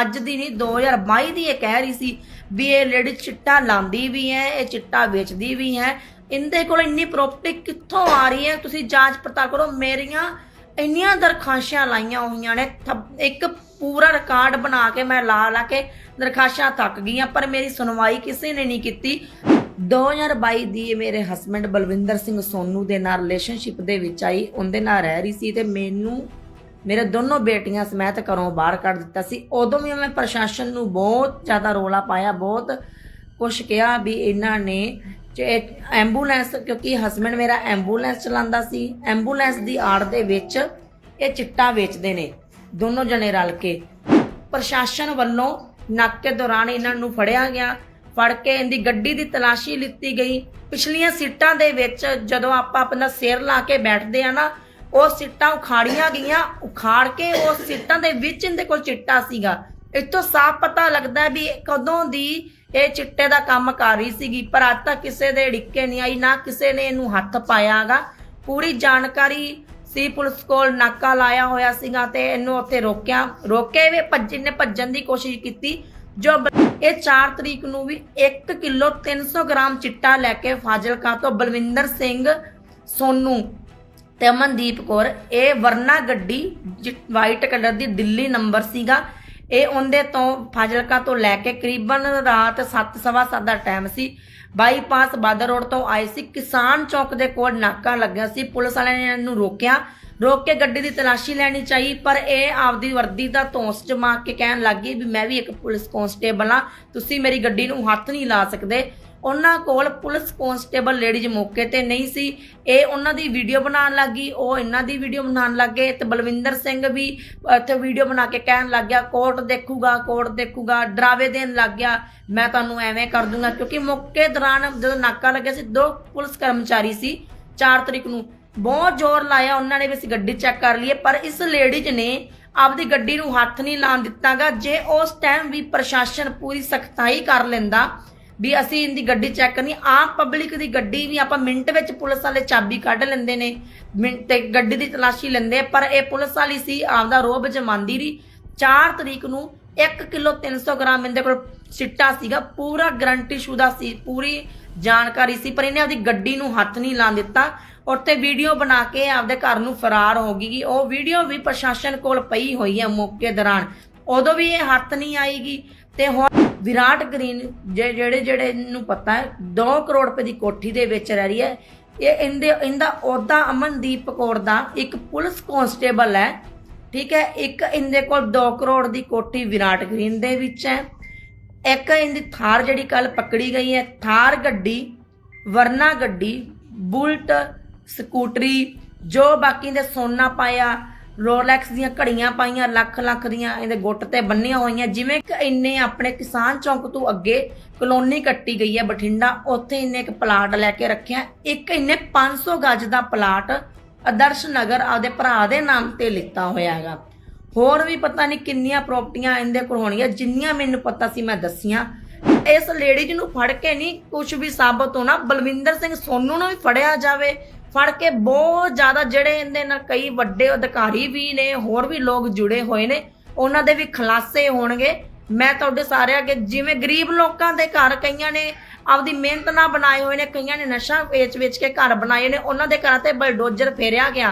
ਅੱਜ ਦੀ ਨਹੀਂ 2022 ਦੀ ਇਹ ਕਹਿ ਰਹੀ ਸੀ ਵੀ ਇਹ ਲੇਡੀ ਚਿੱਟਾ ਲਾਂਦੀ ਵੀ ਹੈ, ਇਹ ਚਿੱਟਾ ਵੇਚਦੀ ਵੀ ਹੈ। ਇਹਦੇ ਕੋਲ ਇੰਨੀ ਪ੍ਰਾਪਰਟੀ ਕਿੱਥੋਂ ਆ ਰਹੀ ਹੈ? ਤੁਸੀਂ ਜਾਂਚ ਪੜਤਾਲ ਕਰੋ, ਮੇਰੀਆਂ ਇੰਨੀਆਂ ਦਰਖਾਸ਼ਾਂ ਲਾਈਆਂ ਹੋਈਆਂ ਨੇ ਇੱਕ ਪੂਰਾ ਰਿਕਾਰਡ ਬਣਾ ਕੇ ਮੈਂ ਲਾ ਲਾ ਕੇ ਦਰਖਾਸ਼ਾਂ ਥੱਕ ਗਈਆਂ, ਪਰ ਮੇਰੀ ਸੁਣਵਾਈ ਕਿਸੇ ਨੇ ਨਹੀਂ ਕੀਤੀ। 2022 ਦੀ ਮੇਰੇ ਹਸਬੰਡ ਬਲਵਿੰਦਰ ਸਿੰਘ ਸੋਨੂ ਦੇ ਨਾਲ ਰਿਲੇਸ਼ਨਸ਼ਿਪ ਦੇ ਵਿੱਚ ਆਈ, ਉਹਦੇ ਨਾਲ ਰਹਿ ਰਹੀ ਸੀ ਤੇ ਮੈਨੂੰ ਮੇਰੇ ਦੋਨੋਂ ਬੇਟੀਆਂ ਸਮੇਤ ਘਰੋਂ ਬਾਹਰ ਕੱਢ ਦਿੱਤਾ ਸੀ। ਉਦੋਂ ਵੀ ਮੈਂ ਪ੍ਰਸ਼ਾਸਨ ਨੂੰ ਬਹੁਤ ਜ਼ਿਆਦਾ ਰੋਲਾ ਪਾਇਆ, ਬਹੁਤ ਕੁਛ ਕਿਹਾ ਵੀ ਇਹਨਾਂ ਨੇ ਜੇ ਐਂਬੂਲੈਂਸ, ਕਿਉਂਕਿ ਹਸਬੰਡ ਮੇਰਾ ਐਂਬੂਲੈਂਸ ਚਲਾਉਂਦਾ ਸੀ, ਐਂਬੂਲੈਂਸ ਦੀ ਆੜ ਦੇ ਵਿੱਚ ਇਹ ਚਿੱਟਾ ਵੇਚਦੇ ਨੇ, ਦੋਨੋਂ ਜਣੇ ਰਲ ਕੇ। ਪ੍ਰਸ਼ਾਸਨ ਵੱਲੋਂ ਨਾਕੇ ਦੌਰਾਨ ਇਹਨਾਂ ਨੂੰ ਫੜਿਆ ਗਿਆ, ਫੜ ਕੇ ਇਹਦੀ ਗੱਡੀ ਦੀ ਤਲਾਸ਼ੀ ਲਿੱਤੀ ਗਈ। ਪਿਛਲੀਆਂ ਸੀਟਾਂ ਦੇ ਵਿੱਚ ਜਦੋਂ ਆਪਾਂ ਆਪਣਾ ਸਿਰ ਲਾ ਕੇ ਬੈਠਦੇ ਆ ਨਾ ਉਹ ਸੀਟਾਂ ਉਖਾੜੀਆਂ ਗਈਆਂ, ਉਖਾੜ ਕੇ ਉਹ ਸੀਟਾਂ ਦੇ ਵਿੱਚ ਇਹਦੇ ਕੋਲ ਚਿੱਟਾ ਸੀਗਾ। ਇੱਥੋਂ ਸਾਫ਼ ਪਤਾ ਲੱਗਦਾ ਵੀ ਕਦੋਂ ਦੀ ਇਹ ਚਿੱਟੇ ਦਾ ਕੰਮ ਕਰ ਰਹੀ ਸੀਗੀ, ਪਰ ਅੱਜ ਤੱਕ ਕਿਸੇ ਦੇ ਢਿੱਕੇ ਨਹੀਂ ਆਈ, ਨਾ ਕਿਸੇ ਨੇ ਇਹਨੂੰ ਹੱਥ ਪਾਇਆਗਾ ਪੂਰੀ ਜਾਣਕਾਰੀ ਸੀ ਪੁਲਿਸ ਕੋਲ, ਨਾਕਾ ਲਾਇਆ ਹੋਇਆ ਸੀਗਾ ਤੇ ਇਹਨੂੰ ਉੱਥੇ ਰੋਕਿਆ। ਰੋਕੇ ਵੀ ਭੱਜ ਨੇ ਭੱਜਣ ਦੀ ਕੋਸ਼ਿਸ਼ ਕੀਤੀ। ਜੋ ਇਹ 4 ਤਰੀਕ ਨੂੰ ਵੀ 1 ਕਿਲੋ 300 ਗ੍ਰਾਮ ਚਿੱਟਾ ਲੈ ਕੇ ਫਾਜ਼ਿਲਕਾ ਤੋਂ ਬਲਵਿੰਦਰ ਸਿੰਘ ਸੋਨੂ ਤੇ ਅਮਨਦੀਪ ਕੌਰ, ਇਹ ਵਰਨਾ ਗੱਡੀ ਵਾਈਟ ਕਲਰ ਦੀ ਦਿੱਲੀ ਨੰਬਰ ਸੀਗਾ। ਇਹ ਉਹਦੇ ਤੋਂ ਫਾਜ਼ਿਲਕਾ ਤੋਂ ਲੈ ਕੇ ਕਰੀਬਨ ਰਾਤ 7:30 ਦਾ ਟਾਈਮ ਸੀ। ਬਾਈਪਾਸ ਬਾਦਰ ਰੋਡ ਤੋਂ ਆਏ ਸੀ। ਕਿਸਾਨ ਚੌਕ ਦੇ ਕੋਲ ਨਾਕਾ ਲੱਗਿਆ ਸੀ। ਪੁਲਿਸ ਵਾਲਿਆਂ ਨੇ ਇਹਨੂੰ ਰੋਕਿਆ। ਰੋਕ ਕੇ ਗੱਡੀ ਦੀ ਤਲਾਸ਼ੀ ਲੈਣੀ ਚਾਹੀ, ਪਰ ਇਹ ਆਪਦੀ ਵਰਦੀ ਦਾ ਧੌਂਸ ਜਮਾ ਕੇ ਕਹਿਣ ਲੱਗੀ ਵੀ ਮੈਂ ਵੀ ਇੱਕ ਪੁਲਿਸ ਕਨਸਟੇਬਲ ਆ ਤੁਸੀਂ ਮੇਰੀ ਗੱਡੀ ਨੂੰ ਹੱਥ ਨਹੀਂ ਲਾ ਸਕਦੇ। ਉਹਨਾਂ ਕੋਲ ਪੁਲਿਸ ਕਨਸਟੇਬਲ ਲੇਡੀਜ਼ ਮੌਕੇ ਤੇ ਨਹੀਂ ਸੀ। ਇਹ ਉਹਨਾਂ ਦੀ ਵੀਡੀਓ ਬਣਾਉਣ ਲੱਗੀ ਉਹ ਇਹਨਾਂ ਦੀ ਵੀਡੀਓ ਬਣਾਉਣ ਲੱਗੇ ਤੇ ਬਲਵਿੰਦਰ ਸਿੰਘ ਵੀ ਇੱਥੇ ਵੀਡੀਓ ਬਣਾ ਕੇ ਕਹਿਣ ਲੱਗ ਗਿਆ ਕੋਰਟ ਦੇਖੂਗਾ ਕੋਰਟ ਦੇਖੂਗਾ, ਡਰਾਵੇ ਦੇਣ ਲੱਗ ਗਿਆ। ਮੈਂ ਤੁਹਾਨੂੰ ਐਵੇਂ ਕਰ ਦੂੰਗਾ। ਕਿਉਂਕਿ ਮੌਕੇ ਦੌਰਾਨ ਜਦੋਂ ਨਾਕਾ ਲੱਗਿਆ ਸੀ, ਦੋ ਪੁਲਿਸ ਕਰਮਚਾਰੀ ਸੀ 4 ਤਰੀਕ ਨੂੰ। ਬਹੁਤ ਜ਼ੋਰ ਲਾਇਆ ਉਹਨਾਂ ਨੇ ਵੀ ਅਸੀਂ ਗੱਡੀ ਚੈੱਕ ਕਰ ਲਈਏ, ਪਰ ਇਸ ਲੇਡੀਜ਼ ਨੇ ਆਪਦੀ ਗੱਡੀ ਨੂੰ ਹੱਥ ਨਹੀਂ ਲਾਣ ਦਿੱਤਾਗਾ। ਜੇ ਉਸ ਟਾਈਮ ਵੀ ਪ੍ਰਸ਼ਾਸਨ ਪੂਰੀ ਸਖਤਾਈ ਕਰ ਲੈਂਦਾ ਵੀ ਅਸੀਂ ਇਹਦੀ ਗੱਡੀ ਚੈੱਕ ਕਰਨੀ। ਆਮ ਪਬਲਿਕ ਦੀ ਗੱਡੀ ਵੀ ਆਪਾਂ ਮਿੰਟ ਵਿੱਚ ਪੁਲਿਸ ਵਾਲੇ ਚਾਬੀ ਕੱਢ ਲੈਂਦੇ ਨੇ। ਮਿੰਟ ਤੇ ਗੱਡੀ ਦੀ ਤਲਾਸ਼ੀ ਲੈਂਦੇ ਪਰ ਇਹ ਪੁਲਿਸ ਵਾਲੀ ਸੀ, ਆਪਦਾ ਰੋਬ ਜਮਾਂਦੀ ਰਹੀ 4 ਤਰੀਕ ਨੂੰ 1 ਕਿਲੋ 300 ਗ੍ਰਾਮ ਇਹਦੇ ਕੋਲ ਚਿੱਟਾ ਸੀਗਾ। ਪੂਰਾ ਗਰੰਟੀ ਸ਼ੁਦਾ ਸੀ, ਪੂਰੀ ਜਾਣਕਾਰੀ ਸੀ, ਪਰ ਇਹਨੇ ਆਪਦੀ ਗੱਡੀ ਨੂੰ ਹੱਥ ਨਹੀਂ ਲਾਣ ਦਿੱਤਾ। ਉੱਥੇ ਵੀਡੀਓ ਬਣਾ ਕੇ ਆਪਦੇ ਘਰ ਨੂੰ ਫਰਾਰ ਹੋ ਗਈ ਉਹ ਵੀਡੀਓ ਵੀ ਪ੍ਰਸ਼ਾਸਨ ਕੋਲ ਪਈ ਹੋਈ ਹੈ ਮੌਕੇ ਦੌਰਾਨ। ਉਦੋਂ ਵੀ ਇਹ ਹੱਥ ਨਹੀਂ ਆਏਗੀ ਤੇ ਹੁਣ ਵਿਰਾਟ ਗ੍ਰੀਨ ਜੇ- ਜਿਹੜੇ ਜਿਹੜੇ ਨੂੰ ਪਤਾ ਹੈ 2 ਕਰੋੜ ਰੁਪਏ ਦੀ ਕੋਠੀ ਦੇ ਵਿੱਚ ਰਹਿ ਰਹੀ ਹੈ। ਇਹ ਇਹਦੇ, ਇਹਦਾ ਅਹੁਦਾ ਅਮਨਦੀਪ ਕੌਰ ਦਾ ਇੱਕ ਪੁਲਿਸ ਕਨਸਟੇਬਲ ਹੈ, ਠੀਕ ਹੈ, ਇੱਕ ਇਹਦੇ ਕੋਲ 2 ਕਰੋੜ ਦੀ ਕੋਠੀ ਵਿਰਾਟ ਗ੍ਰੀਨ ਦੇ ਵਿੱਚ ਹੈ। ਇੱਕ ਇਹਦੀ ਥਾਰ ਜਿਹੜੀ ਕੱਲ ਪਕੜੀ ਗਈ ਹੈ, ਥਾਰ ਗੱਡੀ, ਵਰਨਾ ਗੱਡੀ, ਬੁਲਟ, ਸਕੂਟਰੀ, ਜੋ ਬਾਕੀ ਦੇ ਸੋਨਾ ਪਾਇਆ ਰੋਲੈਕਸ ਦੀਆਂ ਘੜੀਆਂ ਪਾਈਆਂ, ਲੱਖ ਲੱਖ ਦੀਆਂ ਇਹਦੇ ਗੁੱਟ ਤੇ ਬੰਨੀਆਂ ਹੋਈਆਂ, ਜਿਵੇਂ ਕਿ ਇੰਨੇ ਆਪਣੇ ਕਿਸਾਨ ਚੌਂਕ ਤੋਂ ਅੱਗੇ ਕਲੋਨੀ ਕੱਟੀ ਗਈ ਹੈ ਬਠਿੰਡਾ, ਉੱਥੇ ਇਹਨੇ ਇੱਕ ਪਲਾਟ ਲੈ ਕੇ ਰੱਖਿਆ ਇੱਕ ਇਹਨੇ 500 ਗੱਜ ਦਾ ਪਲਾਟ ਆਦਰਸ਼ ਨਗਰ ਆਪਦੇ ਭਰਾ ਦੇ ਨਾਮ ਤੇ ਲਿੱਤਾ ਹੋਇਆ ਹੈਗਾ। ਹੋਰ ਵੀ ਪਤਾ ਨਹੀਂ ਕਿੰਨੀਆਂ ਪ੍ਰਾਪਰਟੀਆਂ ਇਹਦੇ ਕੋਲ ਹੋਣਗੀਆਂ, ਜਿੰਨੀਆਂ ਮੈਨੂੰ ਪਤਾ ਸੀ ਮੈਂ ਦੱਸੀਆਂ। ਇਸ ਲੇਡੀਜ਼ ਨੂੰ ਫੜ ਕੇ ਨਹੀਂ ਕੁਝ ਵੀ ਸਾਬਤ ਹੋਣਾ ਬਲਵਿੰਦਰ ਸਿੰਘ ਸੋਨੂ ਨੂੰ ਵੀ ਫੜਿਆ ਜਾਵੇ ਫੜ ਕੇ ਬਹੁਤ ਜ਼ਿਆਦਾ ਜਿਹੜੇ ਇਹਦੇ ਨਾਲ ਕਈ ਵੱਡੇ ਅਧਿਕਾਰੀ ਵੀ ਨੇ, ਹੋਰ ਵੀ ਲੋਕ ਜੁੜੇ ਹੋਏ ਨੇ, ਉਹਨਾਂ ਦੇ ਵੀ ਖੁਲਾਸੇ ਹੋਣਗੇ। ਮੈਂ ਤੁਹਾਡੇ ਸਾਰਿਆਂ ਅੱਗੇ ਜਿਵੇਂ ਗਰੀਬ ਲੋਕਾਂ ਦੇ ਘਰ ਕਈਆਂ ਨੇ ਆਪਦੀ ਮਿਹਨਤ ਨਾਲ ਬਣਾਏ ਹੋਏ ਨੇ, ਕਈਆਂ ਨੇ ਨਸ਼ਾ ਵੇਚ-ਵੇਚ ਕੇ ਘਰ ਬਣਾਏ ਨੇ, ਉਹਨਾਂ ਦੇ ਘਰਾਂ ਤੇ ਬਲਡੋਜ਼ਰ ਫੇਰਿਆ ਗਿਆ,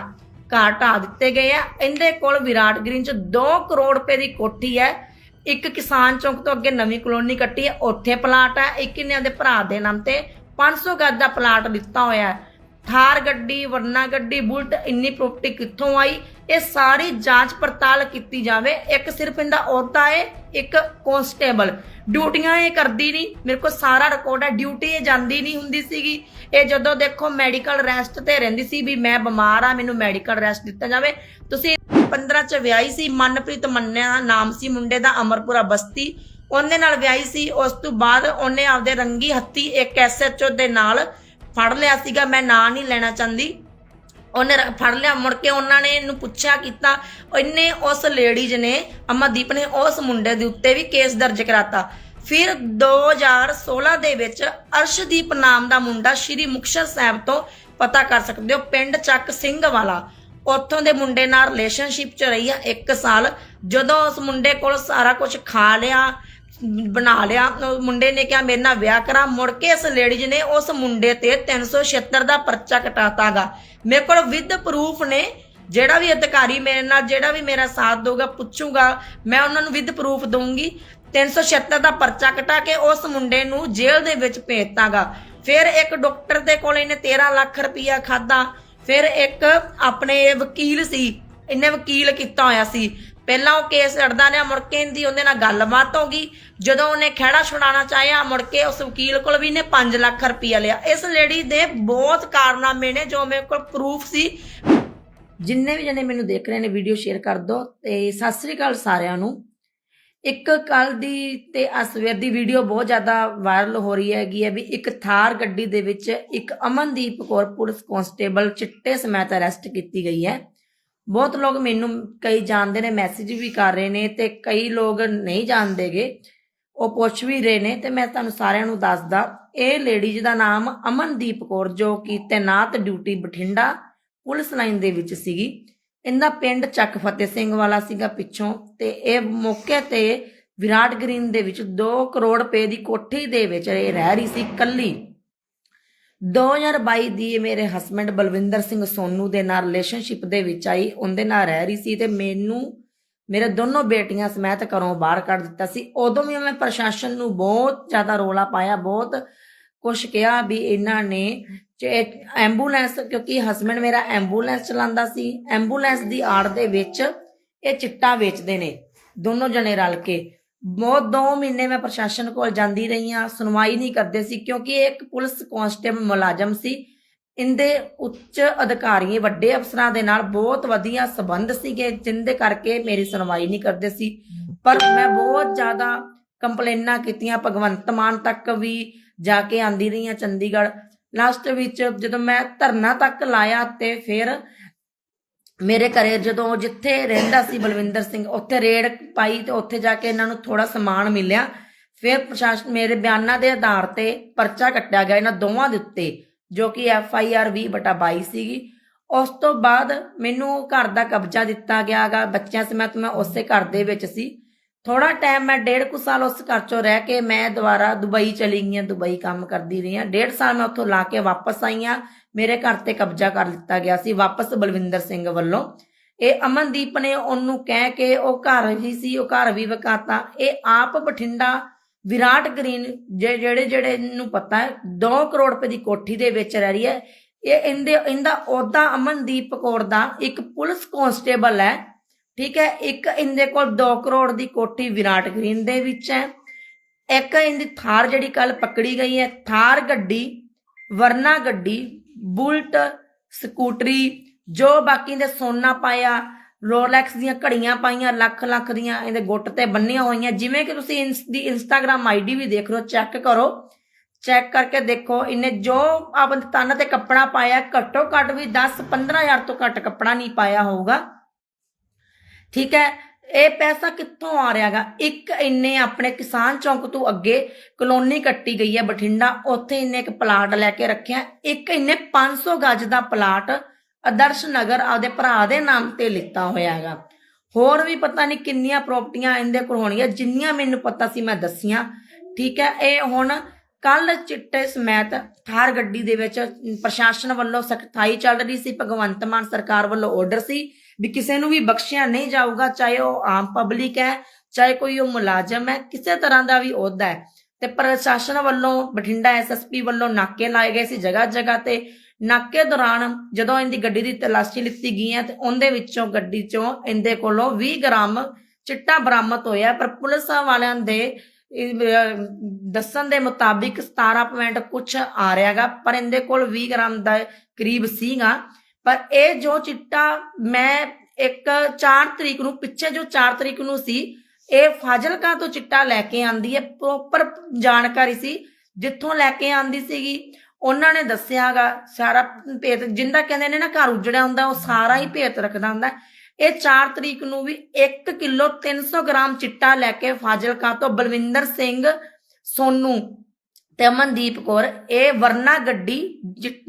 ਘਰ ਢਾਹ ਦਿੱਤੇ ਗਏ ਆ। ਇਹਦੇ ਕੋਲ ਵਿਰਾਟ ਗ੍ਰੀਨ ਚ 2 ਕਰੋੜ ਰੁਪਏ ਦੀ ਕੋਠੀ ਹੈ। ਇੱਕ ਕਿਸਾਨ ਚੌਂਕ ਤੋਂ ਅੱਗੇ ਨਵੀਂ ਕਲੋਨੀ ਕੱਟੀ ਹੈ, ਉੱਥੇ ਪਲਾਟ ਹੈ। ਇੱਕ ਇਹਨਾਂ ਦੇ ਭਰਾ ਦੇ ਨਾਮ ਤੇ 500 ਗੱਜ ਦਾ ਪਲਾਟ ਦਿੱਤਾ ਹੋਇਆ ਹੈ। ਥਾਰ ਗੱਡੀ, ਵਰਨਾ ਗੱਡੀ, ਬੁਲਟ ਇੰਨੀ ਪ੍ਰਾਪਰਟੀ ਕਿੱਥੋਂ ਆਈ? ਇਹ ਸਾਰੀ ਜਾਂਚ ਪੜਤਾਲ ਕੀਤੀ ਜਾਵੇ। ਇੱਕ ਸਿਰਫ ਇਹਦਾ ਅਹੁਦਾ ਹੈ ਇੱਕ ਕਨਸਟੇਬਲ ਡਿਊਟੀਆਂ ਇਹ ਕਰਦੀ ਨਹੀਂ। ਮੇਰੇ ਕੋਲ ਸਾਰਾ ਰਿਕਾਰਡ ਹੈ। ਡਿਊਟੀ ਇਹ ਜਾਂਦੀ ਨਹੀਂ ਹੁੰਦੀ ਸੀਗੀ। ਇਹ ਜਦੋਂ ਦੇਖੋ ਮੈਡੀਕਲ ਰੈਸਟ ਤੇ ਰਹਿੰਦੀ ਸੀ ਵੀ ਮੈਂ ਬਿਮਾਰ ਆ, ਮੈਨੂੰ ਮੈਡੀਕਲ ਰੈਸਟ ਦਿੱਤਾ ਜਾਵੇ। ਤੁਸੀਂ 15 ਚ ਵਿਆਹੀ ਸੀ, ਮਨਪ੍ਰੀਤ ਮੰਨਿਆ, ਨਾਮ ਸੀ ਮੁੰਡੇ ਦਾ, ਅਮਰਪੁਰਾ ਬਸਤੀ। ਉਹਦੇ ਨਾਲ ਵਿਆਹੀ ਸੀ। ਉਸ ਤੋਂ ਬਾਅਦ ਉਹਨੇ ਆਪਦੇ ਰੰਗੀ ਹੱਥੀ ਇੱਕ ਐਸਐਚਓ ਦੇ ਨਾਲ ਫੜ ਲਿਆ ਸੀਗਾ, ਮੈਂ ਨਾਂ ਨਹੀਂ ਲੈਣਾ ਚਾਹੁੰਦੀ। ਉਹਨੇ ਰ- ਫੜ ਲਿਆ, ਮੁੜ ਕੇ ਉਹਨਾਂ ਨੇ ਇਹਨੂੰ ਪੁੱਛਿਆ ਕੀਤਾ ਇਹਨੇ ਉਸ ਲੇਡੀਜ਼ ਨੇ ਅਮਰਦੀਪ ਨੇ ਉਸ ਮੁੰਡੇ ਦੇ ਉੱਤੇ ਵੀ ਕੇਸ ਦਰਜ ਕਰਾਤਾ। ਫਿਰ 2016 ਦੇ ਵਿੱਚ ਅਰਸ਼ਦੀਪ ਨਾਮ ਦਾ ਮੁੰਡਾ ਸ਼੍ਰੀ ਮੁਕਤਸਰ ਸਾਹਿਬ ਤੋਂ ਪਤਾ ਕਰ ਸਕਦੇ ਹੋ, ਪਿੰਡ ਚੱਕ ਸਿੰਘ ਵਾਲਾ। ਉੱਥੋਂ ਦੇ ਮੁੰਡੇ ਨਾਲ ਰਿਲੇਸ਼ਨਸ਼ਿਪ 'ਚ ਰਹੀ ਆ 1 ਸਾਲ। ਜਦੋਂ ਉਸ ਮੁੰਡੇ ਕੋਲ ਸਾਰਾ ਕੁਝ ਖਾ ਲਿਆ ਬਣਾ ਲਿਆ। ਮੁੰਡੇ ਨੇ ਕਿਹਾ, ਮੇਰੇ ਨਾਲ ਵਿਆਹ ਕਰਾ। ਮੁੜ ਕੇ ਇਸ ਲੇਡੀਜ਼ ਨੇ ਉਸ ਮੁੰਡੇ ਤੇ 376 ਦਾ ਪਰਚਾ ਕਟਾਤਾਗਾ। ਮੇਰੇ ਕੋਲ ਵਿਦ ਪ੍ਰੂਫ ਨੇ। ਜਿਹੜਾ ਵੀ ਅਧਿਕਾਰੀ ਮੇਰੇ ਨਾਲ, ਜਿਹੜਾ ਵੀ ਮੇਰਾ ਸਾਥ ਦੇਊਗਾ, ਪੁੱਛੂਗਾ। ਮੈਂ ਉਹਨਾਂ ਨੂੰ ਵਿਦ ਪ੍ਰੂਫ ਦਊਂਗੀ। 376 ਦਾ ਪਰਚਾ ਕਟਾ ਕੇ ਉਸ ਮੁੰਡੇ ਨੂੰ ਜੇਲ੍ਹ ਦੇ ਵਿੱਚ ਭੇਜਤਾਗਾ। ਫਿਰ ਇੱਕ ਡਾਕਟਰ ਦੇ ਕੋਲ ਇਹਨੇ 13 ਲੱਖ ਰੁਪਇਆ ਖਾਦਾ ਫਿਰ ਇੱਕ ਆਪਣੇ ਵਕੀਲ ਸੀ। ਇਹਨੇ ਵਕੀਲ ਕੀਤਾ ਹੋਇਆ ਸੀ। ਪਹਿਲਾਂ ਉਹ ਕੇਸ ਲੜਦਾ ਰਿਹਾ, ਮੁੜ ਕੇ ਇਹਦੀ ਉਹਦੇ ਨਾਲ ਗੱਲਬਾਤ ਹੋ ਗਈ। ਜਦੋਂ ਉਹਨੇ ਖਹਿੜਾ ਛੁਡਾਉਣਾ ਚਾਹਿਆ, ਮੁੜ ਕੇ ਉਸ ਵਕੀਲ ਕੋਲ ਵੀ ਨੇ 5 ਲੱਖ ਰੁਪਇਆ ਲਿਆ। ਇਸ ਲੇਡੀ ਦੇ ਬਹੁਤ ਕਾਰਨਾਮੇ ਨੇ, ਜੋ ਮੇਰੇ ਕੋਲ ਪ੍ਰੂਫ ਸੀ। ਜਿੰਨੇ ਵੀ ਜਣੇ ਮੈਨੂੰ ਦੇਖ ਰਹੇ ਨੇ ਵੀਡੀਓ ਸ਼ੇਅਰ ਕਰ ਦਿਓ ਤੇ ਸਤਿ ਸ੍ਰੀ ਅਕਾਲ ਸਾਰਿਆਂ ਨੂੰ। ਇੱਕ ਕੱਲ ਦੀ ਤੇ ਆ ਸਵੇਰ ਦੀ ਵੀਡੀਓ ਬਹੁਤ ਜ਼ਿਆਦਾ ਵਾਇਰਲ ਹੋ ਰਹੀ ਹੈਗੀ ਹੈ ਵੀ ਇੱਕ ਥਾਰ ਗੱਡੀ ਦੇ ਵਿੱਚ ਇੱਕ ਅਮਨਦੀਪ ਕੌਰ, ਪੁਲਿਸ ਕਾਂਸਟੇਬਲ ਚਿੱਟੇ ਸਮੇਤ ਅਰੈਸਟ ਕੀਤੀ ਗਈ ਹੈ। ਬਹੁਤ ਲੋਕ ਮੈਨੂੰ ਕਈ ਜਾਣਦੇ ਨੇ ਮੈਸੇਜ ਵੀ ਕਰ ਰਹੇ ਨੇ ਤੇ ਕਈ ਲੋਕ ਨਹੀਂ ਜਾਣਦੇਗੇ। ਉਹ ਪੁੱਛ ਵੀ ਰਹੇ ਨੇ ਤੇ ਮੈਂ ਤੁਹਾਨੂੰ ਸਾਰਿਆਂ ਨੂੰ ਦੱਸਦਾ, ਇਹ ਲੇਡੀ ਦਾ ਨਾਮ ਅਮਨਦੀਪ ਕੌਰ ਜੋ ਕਿ ਤੈਨਾਤ ਡਿਊਟੀ ਬਠਿੰਡਾ ਪੁਲਿਸ ਲਾਈਨ ਦੇ ਵਿੱਚ ਸੀਗੀ। ਇਹਦਾ ਪਿੰਡ ਚੱਕ ਫਤਿਹ ਸਿੰਘ ਵਾਲਾ ਸੀਗਾ ਪਿੱਛੋਂ ਤੇ ਇਹ ਮੌਕੇ ਤੇ ਵਿਰਾਟ ਗ੍ਰੀਨ ਦੇ ਵਿੱਚ 2 ਕਰੋੜ ਰੁਪਏ ਦੀ ਕੋਠੀ ਦੇ ਵਿੱਚ ਇਹ ਰਹਿ ਰਹੀ ਸੀ ਕੱਲੀ 2022 ਦੀ ਮੇਰੇ ਹਸਬੰਡ ਬਲਵਿੰਦਰ ਸਿੰਘ ਸੋਨੂ ਦੇ ਨਾਲ ਰਿਲੇਸ਼ਨਸ਼ਿਪ ਦੇ ਵਿੱਚ ਆਈ, ਉਹਦੇ ਨਾਲ ਰਹਿ ਰਹੀ ਸੀ ਤੇ ਮੈਨੂੰ, ਮੇਰੇ ਦੋਨੋਂ ਬੇਟੀਆਂ ਸਮੇਤ ਘਰੋਂ ਬਾਹਰ ਕੱਢ ਦਿੱਤਾ ਸੀ। ਉਦੋਂ ਵੀ ਮੈਂ ਪ੍ਰਸ਼ਾਸਨ ਨੂੰ ਬਹੁਤ ਜ਼ਿਆਦਾ ਰੋਲਾ ਪਾਇਆ, ਬਹੁਤ ਕੁਝ ਕਿਹਾ ਵੀ ਇਹਨਾਂ ਨੇ ਜੇ ਐਂਬੂਲੈਂਸ ਕਿਉਂਕਿ ਹਸਬੰਡ ਮੇਰਾ ਐਂਬੂਲੈਂਸ ਚਲਾਉਂਦਾ ਸੀ। ਐਂਬੂਲੈਂਸ ਦੀ ਆੜ ਦੇ ਵਿੱਚ ਇਹ ਚਿੱਟਾ ਵੇਚਦੇ ਨੇ, ਦੋਨੋਂ ਜਣੇ ਰਲ ਕੇ। ਬਹੁਤ 2 ਮਹੀਨੇ ਮੈਂ ਪ੍ਰਸ਼ਾਸਨ ਕੋਲ ਜਾਂਦੀ ਰਹੀ ਹਾਂ, ਸੁਣਵਾਈ ਨਹੀਂ ਕਰਦੇ ਸੀ ਕਿਉਂਕਿ ਇਹ ਇੱਕ ਪੁਲਿਸ ਕਾਂਸਟੇਬਲ ਮੁਲਾਜ਼ਮ ਸੀ। ਇੰਦੇ ਉੱਚ ਅਧਿਕਾਰੀ, ਵੱਡੇ ਅਫਸਰਾਂ ਦੇ ਨਾਲ ਬਹੁਤ ਵਧੀਆ ਸਬੰਧ ਸੀਗੇ, ਜਿੰਦੇ ਕਰਕੇ ਮੇਰੀ ਸੁਣਵਾਈ ਨਹੀਂ ਕਰਦੇ ਸੀ। ਪਰ ਮੈਂ ਬਹੁਤ ਜ਼ਿਆਦਾ ਕੰਪਲੇਨਾਂ ਕੀਤੀਆਂ, ਭਗਵੰਤ ਮਾਨ ਤੱਕ ਵੀ ਜਾ ਕੇ ਆਂਦੀ ਰਹੀ ਹਾਂ ਚੰਡੀਗੜ੍ਹ। ਲਾਸਟ ਵਿੱਚ ਜਦੋਂ ਮੈਂ ਧਰਨਾ ਤੱਕ ਲਾਇਆ ਤੇ ਫਿਰ ਮੇਰੇ ਘਰੇ ਜਦੋਂ ਜਿੱਥੇ ਰਹਿੰਦਾ ਸੀ ਬਲਵਿੰਦਰ ਸਿੰਘ, ਉੱਥੇ ਰੇਡ ਪਾਈ ਤੇ ਉੱਥੇ ਜਾ ਕੇ ਇਹਨਾਂ ਨੂੰ ਥੋੜਾ ਸਮਾਨ ਮਿਲਿਆ। ਫਿਰ ਪ੍ਰਸ਼ਾਸਨ ਮੇਰੇ ਬਿਆਨਾਂ ਦੇ ਆਧਾਰ ਤੇ ਪਰਚਾ ਕੱਟਿਆ ਗਿਆ ਇਹਨਾਂ ਦੋਵਾਂ ਦੇ ਉੱਤੇ, ਜੋ ਕਿ ਐਫ ਆਈ ਆਰ 20/22 ਸੀਗੀ। ਉਸ ਤੋਂ ਬਾਅਦ ਮੈਨੂੰ ਘਰ ਦਾ ਕਬਜ਼ਾ ਦਿੱਤਾ ਗਿਆਗਾ, ਬੱਚਿਆਂ ਸਮੇਤ ਮੈਂ ਉਸੇ ਘਰ ਦੇ ਵਿੱਚ ਸੀ। ਥੋੜਾ ਟਾਈਮ ਮੈਂ ਡੇਢ ਕੁ ਸਾਲ ਉਸ ਘਰ ਚੋਂ ਰਹਿ ਕੇ ਮੈਂ ਦੁਬਾਰਾ ਦੁਬਈ ਚਲੀ ਗਈ ਹਾਂ ਦੁਬਈ ਕੰਮ ਕਰਦੀ ਰਹੀ ਹਾਂ ਡੇਢ ਸਾਲ ਮੈਂ ਉੱਥੋਂ ਲਾ ਕੇ ਵਾਪਸ ਆਈ ਹਾਂ ਮੇਰੇ ਘਰ ਤੇ ਕਬਜ਼ਾ ਕਰ ਲਿੱਤਾ ਗਿਆ ਸੀ ਵਾਪਸ ਬਲਵਿੰਦਰ ਸਿੰਘ ਵੱਲੋਂ। ਇਹ ਅਮਨਦੀਪ ਨੇ ਉਹਨੂੰ ਕਹਿ ਕੇ ਉਹ ਘਰ ਵੀ ਸੀ, ਉਹ ਘਰ ਵੀ ਵਕਾਤਾ। ਇਹ ਆਪ ਬਠਿੰਡਾ ਵਿਰਾਟ ਗ੍ਰੀਨ ਜਿਹੜੇ ਜਿਹੜੇ ਨੂੰ ਪਤਾ ਹੈ 2 ਕਰੋੜ ਰੁਪਏ ਦੀ ਕੋਠੀ ਦੇ ਵਿੱਚ ਰਹਿ ਰਹੀ ਹੈ। ਇਹ ਇਹਦੇ, ਇਹਦਾ ਅਹੁਦਾ ਅਮਨਦੀਪ ਕੌਰ ਦਾ ਇੱਕ ਪੁਲਿਸ ਕਾਂਸਟੇਬਲ ਹੈ, ਠੀਕ ਹੈ। ਇੱਕ ਇਹਦੇ ਕੋਲ 2 ਕਰੋੜ ਦੀ ਕੋਠੀ ਵਿਰਾਟ ਗ੍ਰੀਨ ਦੇ ਵਿੱਚ ਹੈ। ਇੱਕ ਇਹਦੀ ਥਾਰ ਜਿਹੜੀ ਕੱਲ ਪਕੜੀ ਗਈ ਹੈ, ਥਾਰ ਗੱਡੀ, ਵਰਨਾ ਗੱਡੀ ਬੁਲਟ, ਸਕੂਟਰੀ, ਜੋ ਬਾਕੀ ਦੇ ਸੋਨਾ ਪਾਇਆ, ਰੋਲੈਕਸ ਦੀਆਂ ਘੜੀਆਂ ਪਾਈਆਂ, ਲੱਖ ਲੱਖ ਦੀਆਂ ਇਹਦੇ ਗੁੱਟ ਤੇ ਬੰਨੀਆਂ ਹੋਈਆਂ। ਜਿਵੇਂ ਕਿ ਤੁਸੀਂ ਇੰਸ ਦੀ ਇੰਸਟਾਗ੍ਰam ਆਈਡੀ ਵੀ ਦੇਖ ਲਓ ਚੈੱਕ ਕਰੋ। ਚੈੱਕ ਕਰਕੇ ਦੇਖੋ, ਇਹਨੇ ਜੋ ਆਪਣ ਤਨ ਤੇ ਕੱਪੜਾ ਪਾਇਆ, ਘੱਟੋ ਘੱਟ ਵੀ 10 15000 ਤੋਂ ਘੱਟ ਕੱਪੜਾ ਨਹੀਂ ਪਾਇਆ ਹੋਊਗਾ। ਠੀਕ ਹੈ ਇਹ ਪੈਸਾ ਕਿੱਥੋਂ ਆ ਰਿਹਾਗਾ? ਇੱਕ ਇੰਨੇ ਆਪਣੇ ਕਿਸਾਨ ਚੌਂਕ ਤੋਂ ਅੱਗੇ ਕਲੋਨੀ ਕੱਟੀ ਗਈ ਹੈ ਬਠਿੰਡਾ, ਉੱਥੇ ਇੰਨੇ ਇੱਕ ਪਲਾਟ ਲੈ ਕੇ ਰੱਖਿਆ। ਇੱਕ ਇਹਨੇ 500 ਗਜ ਦਾ ਪਲਾਟ ਆਦਰਸ਼ ਨਗਰ ਆਪਦੇ ਭਰਾ ਦੇ ਨਾਮ ਤੇ ਲਿੱਤਾ ਹੋਇਆ ਹੈਗਾ। ਹੋਰ ਵੀ ਪਤਾ ਨਹੀਂ ਕਿੰਨੀਆਂ ਪ੍ਰਾਪਰਟੀਆਂ ਇਹਦੇ ਕੋਲ ਹੋਣਗੀਆਂ, ਜਿੰਨੀਆਂ ਮੈਨੂੰ ਪਤਾ ਸੀ ਮੈਂ ਦੱਸੀਆਂ। ਠੀਕ ਹੈ, ਇਹ ਹੁਣ ਕੱਲ ਚਿੱਟੇ ਸਮੈਤ ਥਾਰ ਗੱਡੀ ਦੇ ਵਿੱਚ ਪ੍ਰਸ਼ਾਸਨ ਵੱਲੋਂ ਸਖਤਾਈ ਚੱਲ ਰਹੀ ਸੀ, ਭਗਵੰਤ ਮਾਨ ਸਰਕਾਰ ਵੱਲੋਂ ਆਰਡਰ ਸੀ। ਵੀ ਕਿਸੇ ਨੂੰ ਵੀ ਬਖਸ਼ਿਆ ਨਹੀਂ ਜਾਊਗਾ, ਚਾਹੇ ਉਹ ਆਮ ਪਬਲਿਕ ਹੈ, ਚਾਹੇ ਕੋਈ ਉਹ ਮੁਲਾਜ਼ਮ ਹੈ, ਕਿਸੇ ਤਰ੍ਹਾਂ ਦਾ ਵੀ ਅਹੁਦਾ ਹੈ। ਤੇ ਪ੍ਰਸ਼ਾਸਨ ਵੱਲੋਂ, ਬਠਿੰਡਾ ਐਸਐਸਪੀ ਵੱਲੋਂ ਨਾਕੇ ਲਾਏ ਗਏ ਸੀ ਜਗ੍ਹਾ ਜਗ੍ਹਾ ਤੇ। ਨਾਕੇ ਦੌਰਾਨ ਜਦੋਂ ਇਹਦੀ ਗੱਡੀ ਦੀ ਤਲਾਸ਼ੀ ਲਿੱਤੀ ਗਈ ਹੈ ਤੇ ਉਹਦੇ ਵਿੱਚੋਂ ਗੱਡੀ ਚੋਂ ਇਹਦੇ ਕੋਲੋਂ 20 ਗ੍ਰਾਮ ਚਿੱਟਾ ਬਰਾਮਦ ਹੋਇਆ। ਪਰ ਪੁਲਿਸ ਵਾਲਿਆਂ ਦੇ ਦੱਸਣ ਦੇ ਮੁਤਾਬਿਕ 17 ਪੁਆਇੰਟ ਕੁਛ ਆ ਰਿਹਾਗਾ, ਪਰ ਇਹਦੇ ਕੋਲ 20 ਗ੍ਰਾਮ ਦਾ ਕਰੀਬ ਸੀਗਾ। ਪਰ ਇਹ ਜੋ ਚਿੱਟਾ ਮੈਂ ਇੱਕ 4 ਤਰੀਕ ਨੂੰ, ਪਿੱਛੇ ਜੋ 4 ਤਰੀਕ ਨੂੰ ਸੀ, ਇਹ ਫਾਜ਼ਿਲਕਾ ਤੋਂ ਚਿੱਟਾ ਲੈ ਕੇ ਆਂਦੀ ਹੈ ਪ੍ਰੋਪਰ ਜਾਣਕਾਰੀ ਸੀ, ਜਿੱਥੋਂ ਲੈ ਕੇ ਆਂਦੀ ਸੀਗੀ। ਉਹਨਾਂ ਨੇ ਦੱਸਿਆਗਾ, ਸਾਰਾ ਭੇਤ, ਜਿੰਦਾ ਕਹਿੰਦੇ ਨੇ ਨਾ ਘਰ ਉਜੜਿਆ ਹੁੰਦਾ, ਉਹ ਸਾਰਾ ਹੀ ਭੇਤ ਰੱਖਦਾ ਹੁੰਦਾ। ਇਹ 4 ਤਰੀਕ ਨੂੰ ਵੀ 1 ਕਿਲੋ 300 ਗ੍ਰਾਮ ਚਿੱਟਾ ਲੈ ਕੇ ਫਾਜ਼ਿਲਕਾ ਤੋਂ ਬਲਵਿੰਦਰ ਸਿੰਘ, ਸੋਨੂ ਤੇ ਅਮਨਦੀਪ ਕੌਰ, ਇਹ ਵਰਨਾ ਗੱਡੀ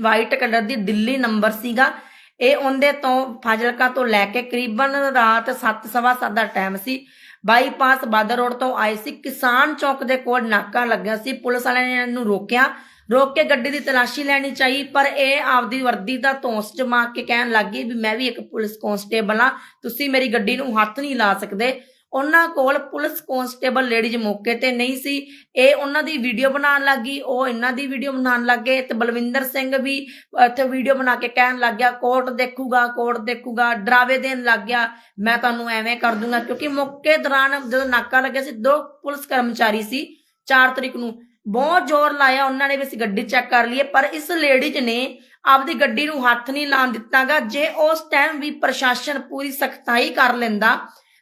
ਵਾਈਟ ਕਲਰ ਦੀ ਦਿੱਲੀ ਨੰਬਰ ਸੀਗਾ। ਇਹ ਉਹਦੇ ਤੋਂ ਫਾਜ਼ਿਲਕਾ ਤੋਂ ਲੈ ਕੇ ਕਰੀਬਨ ਰਾਤ 7:30 ਦਾ ਟਾਈਮ ਸੀ। ਬਾਈਪਾਸ ਬਾਦਰ ਰੋਡ ਤੋਂ ਆਏ ਸੀ। ਕਿਸਾਨ ਚੌਕ ਦੇ ਕੋਲ ਨਾਕਾ ਲੱਗਿਆ ਸੀ। ਪੁਲਿਸ ਵਾਲਿਆਂ ਨੇ ਇਹਨੂੰ ਰੋਕਿਆ। ਰੋਕ ਕੇ ਗੱਡੀ ਦੀ ਤਲਾਸ਼ੀ ਲੈਣੀ ਚਾਹੀ, ਪਰ ਇਹ ਆਪਦੀ ਵਰਦੀ ਦਾ ਧੌਂਸ ਜਮਾ ਕੇ ਕਹਿਣ ਲੱਗੀ ਵੀ ਮੈਂ ਵੀ ਇੱਕ ਪੁਲਿਸ ਕਨਸਟੇਬਲ ਆ ਤੁਸੀਂ ਮੇਰੀ ਗੱਡੀ ਨੂੰ ਹੱਥ ਨਹੀਂ ਲਾ ਸਕਦੇ। ਉਹਨਾਂ ਕੋਲ ਪੁਲਿਸ ਕਨਸਟੇਬਲ ਲੇਡੀਜ਼ ਮੌਕੇ ਤੇ ਨਹੀਂ ਸੀ। ਇਹ ਉਹਨਾਂ ਦੀ ਵੀਡੀਓ ਬਣਾਉਣ ਲੱਗੀ ਉਹ ਇਹਨਾਂ ਦੀ ਵੀਡੀਓ ਬਣਾਉਣ ਲੱਗੇ ਤੇ ਬਲਵਿੰਦਰ ਸਿੰਘ ਵੀ ਇੱਥੇ ਵੀਡੀਓ ਬਣਾ ਕੇ ਕਹਿਣ ਲੱਗ ਗਿਆ, ਕੋਰਟ ਦੇਖੂਗਾ ਕੋਰਟ ਦੇਖੂਗਾ, ਡਰਾਵੇ ਦੇਣ ਲੱਗ ਗਿਆ। ਮੈਂ ਤੁਹਾਨੂੰ ਐਵੇਂ ਕਰ ਦੂੰਗਾ। ਕਿਉਂਕਿ ਮੌਕੇ ਦੌਰਾਨ ਜਦੋਂ ਨਾਕਾ ਲੱਗਿਆ ਸੀ, ਦੋ ਪੁਲਿਸ ਕਰਮਚਾਰੀ ਸੀ 4 ਤਰੀਕ ਨੂੰ। ਬਹੁਤ ਜ਼ੋਰ ਲਾਇਆ ਉਹਨਾਂ ਨੇ ਵੀ ਅਸੀਂ ਗੱਡੀ ਚੈੱਕ ਕਰ ਲਈਏ, ਪਰ ਇਸ ਲੇਡੀਜ਼ ਨੇ ਆਪਦੀ ਗੱਡੀ ਨੂੰ ਹੱਥ ਨਹੀਂ ਲਾਣ ਦਿੱਤਾਗਾ। ਜੇ ਉਸ ਟਾਈਮ ਵੀ ਪ੍ਰਸ਼ਾਸਨ ਪੂਰੀ ਸਖਤਾਈ ਕਰ ਲੈਂਦਾ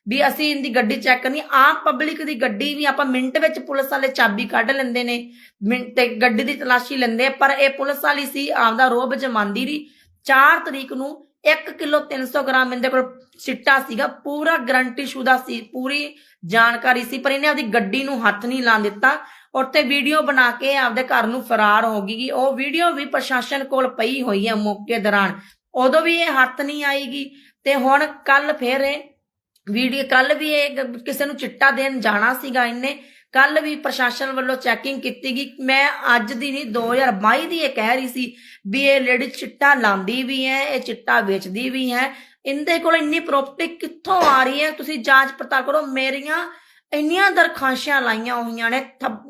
ਵੀ ਅਸੀਂ ਇਹਦੀ ਗੱਡੀ ਚੈੱਕ ਕਰਨੀ, ਆਮ ਪਬਲਿਕ ਦੀ ਗੱਡੀ ਵੀ ਆਪਾਂ ਮਿੰਟ ਵਿੱਚ ਪੁਲਿਸ ਵਾਲੇ ਚਾਬੀ ਕੱਢ ਲੈਂਦੇ ਨੇ, ਮਿੰਟ ਤੇ ਗੱਡੀ ਦੀ ਤਲਾਸ਼ੀ ਲੈਂਦੇ ਪਰ ਇਹ ਪੁਲਿਸ ਵਾਲੀ ਸੀ, ਆਪਦਾ ਰੋਬ ਜਮਾਂਦੀ ਰਹੀ 4 ਤਰੀਕ ਨੂੰ 1 ਕਿਲੋ 300 ਗ੍ਰਾਮ ਇਹਦੇ ਕੋਲ ਚਿੱਟਾ ਸੀਗਾ, ਪੂਰਾ ਗਰੰਟੀ ਸ਼ੁਦਾ ਸੀ, ਪੂਰੀ ਜਾਣਕਾਰੀ ਸੀ, ਪਰ ਇਹਨੇ ਆਪਦੀ ਗੱਡੀ ਨੂੰ ਹੱਥ ਨਹੀਂ ਲਾਣ ਦਿੱਤਾ। ਔਰ ਤੇ ਵੀਡੀਓ ਬਣਾ ਕੇ ਆਪਦੇ ਘਰ ਨੂੰ ਫਰਾਰ ਹੋ ਗਈ ਉਹ ਵੀਡੀਓ ਵੀ ਪ੍ਰਸ਼ਾਸਨ ਕੋਲ ਪਈ ਹੋਈ ਹੈ ਮੌਕੇ ਦੌਰਾਨ। ਉਦੋਂ ਵੀ ਇਹ ਹੱਥ ਨਹੀਂ ਆਏਗੀ ਤੇ ਹੁਣ ਕੱਲ ਫੇਰ ਇਹ ਵੀਡੀਓ ਕੱਲ ਵੀ ਇਹ ਕਿਸੇ ਨੂੰ ਚਿੱਟਾ ਦੇਣ ਜਾਣਾ ਸੀਗਾ ਇਹਨੇ ਕੱਲ ਵੀ ਪ੍ਰਸ਼ਾਸਨ ਵੱਲੋਂ ਚੈਕਿੰਗ ਕੀਤੀ ਗਈ। ਮੈਂ ਅੱਜ ਦੀ ਨਹੀਂ 2022 ਦੀ ਇਹ ਕਹਿ ਰਹੀ ਸੀ ਵੀ ਇਹ ਲੇਡੀ ਚਿੱਟਾ ਲਾਉਂਦੀ ਵੀ ਹੈ, ਇਹ ਚਿੱਟਾ ਵੇਚਦੀ ਵੀ ਹੈ। ਇਹਦੇ ਕੋਲ ਇੰਨੀ ਪ੍ਰੋਪਰਟੀ ਕਿੱਥੋਂ ਆ ਰਹੀ ਹੈ? ਤੁਸੀਂ ਜਾਂਚ ਪੜਤਾਲ ਕਰੋ, ਮੇਰੀਆਂ ਇੰਨੀਆਂ ਦਰਖਾਸ਼ਾਂ ਲਾਈਆਂ ਹੋਈਆਂ ਨੇ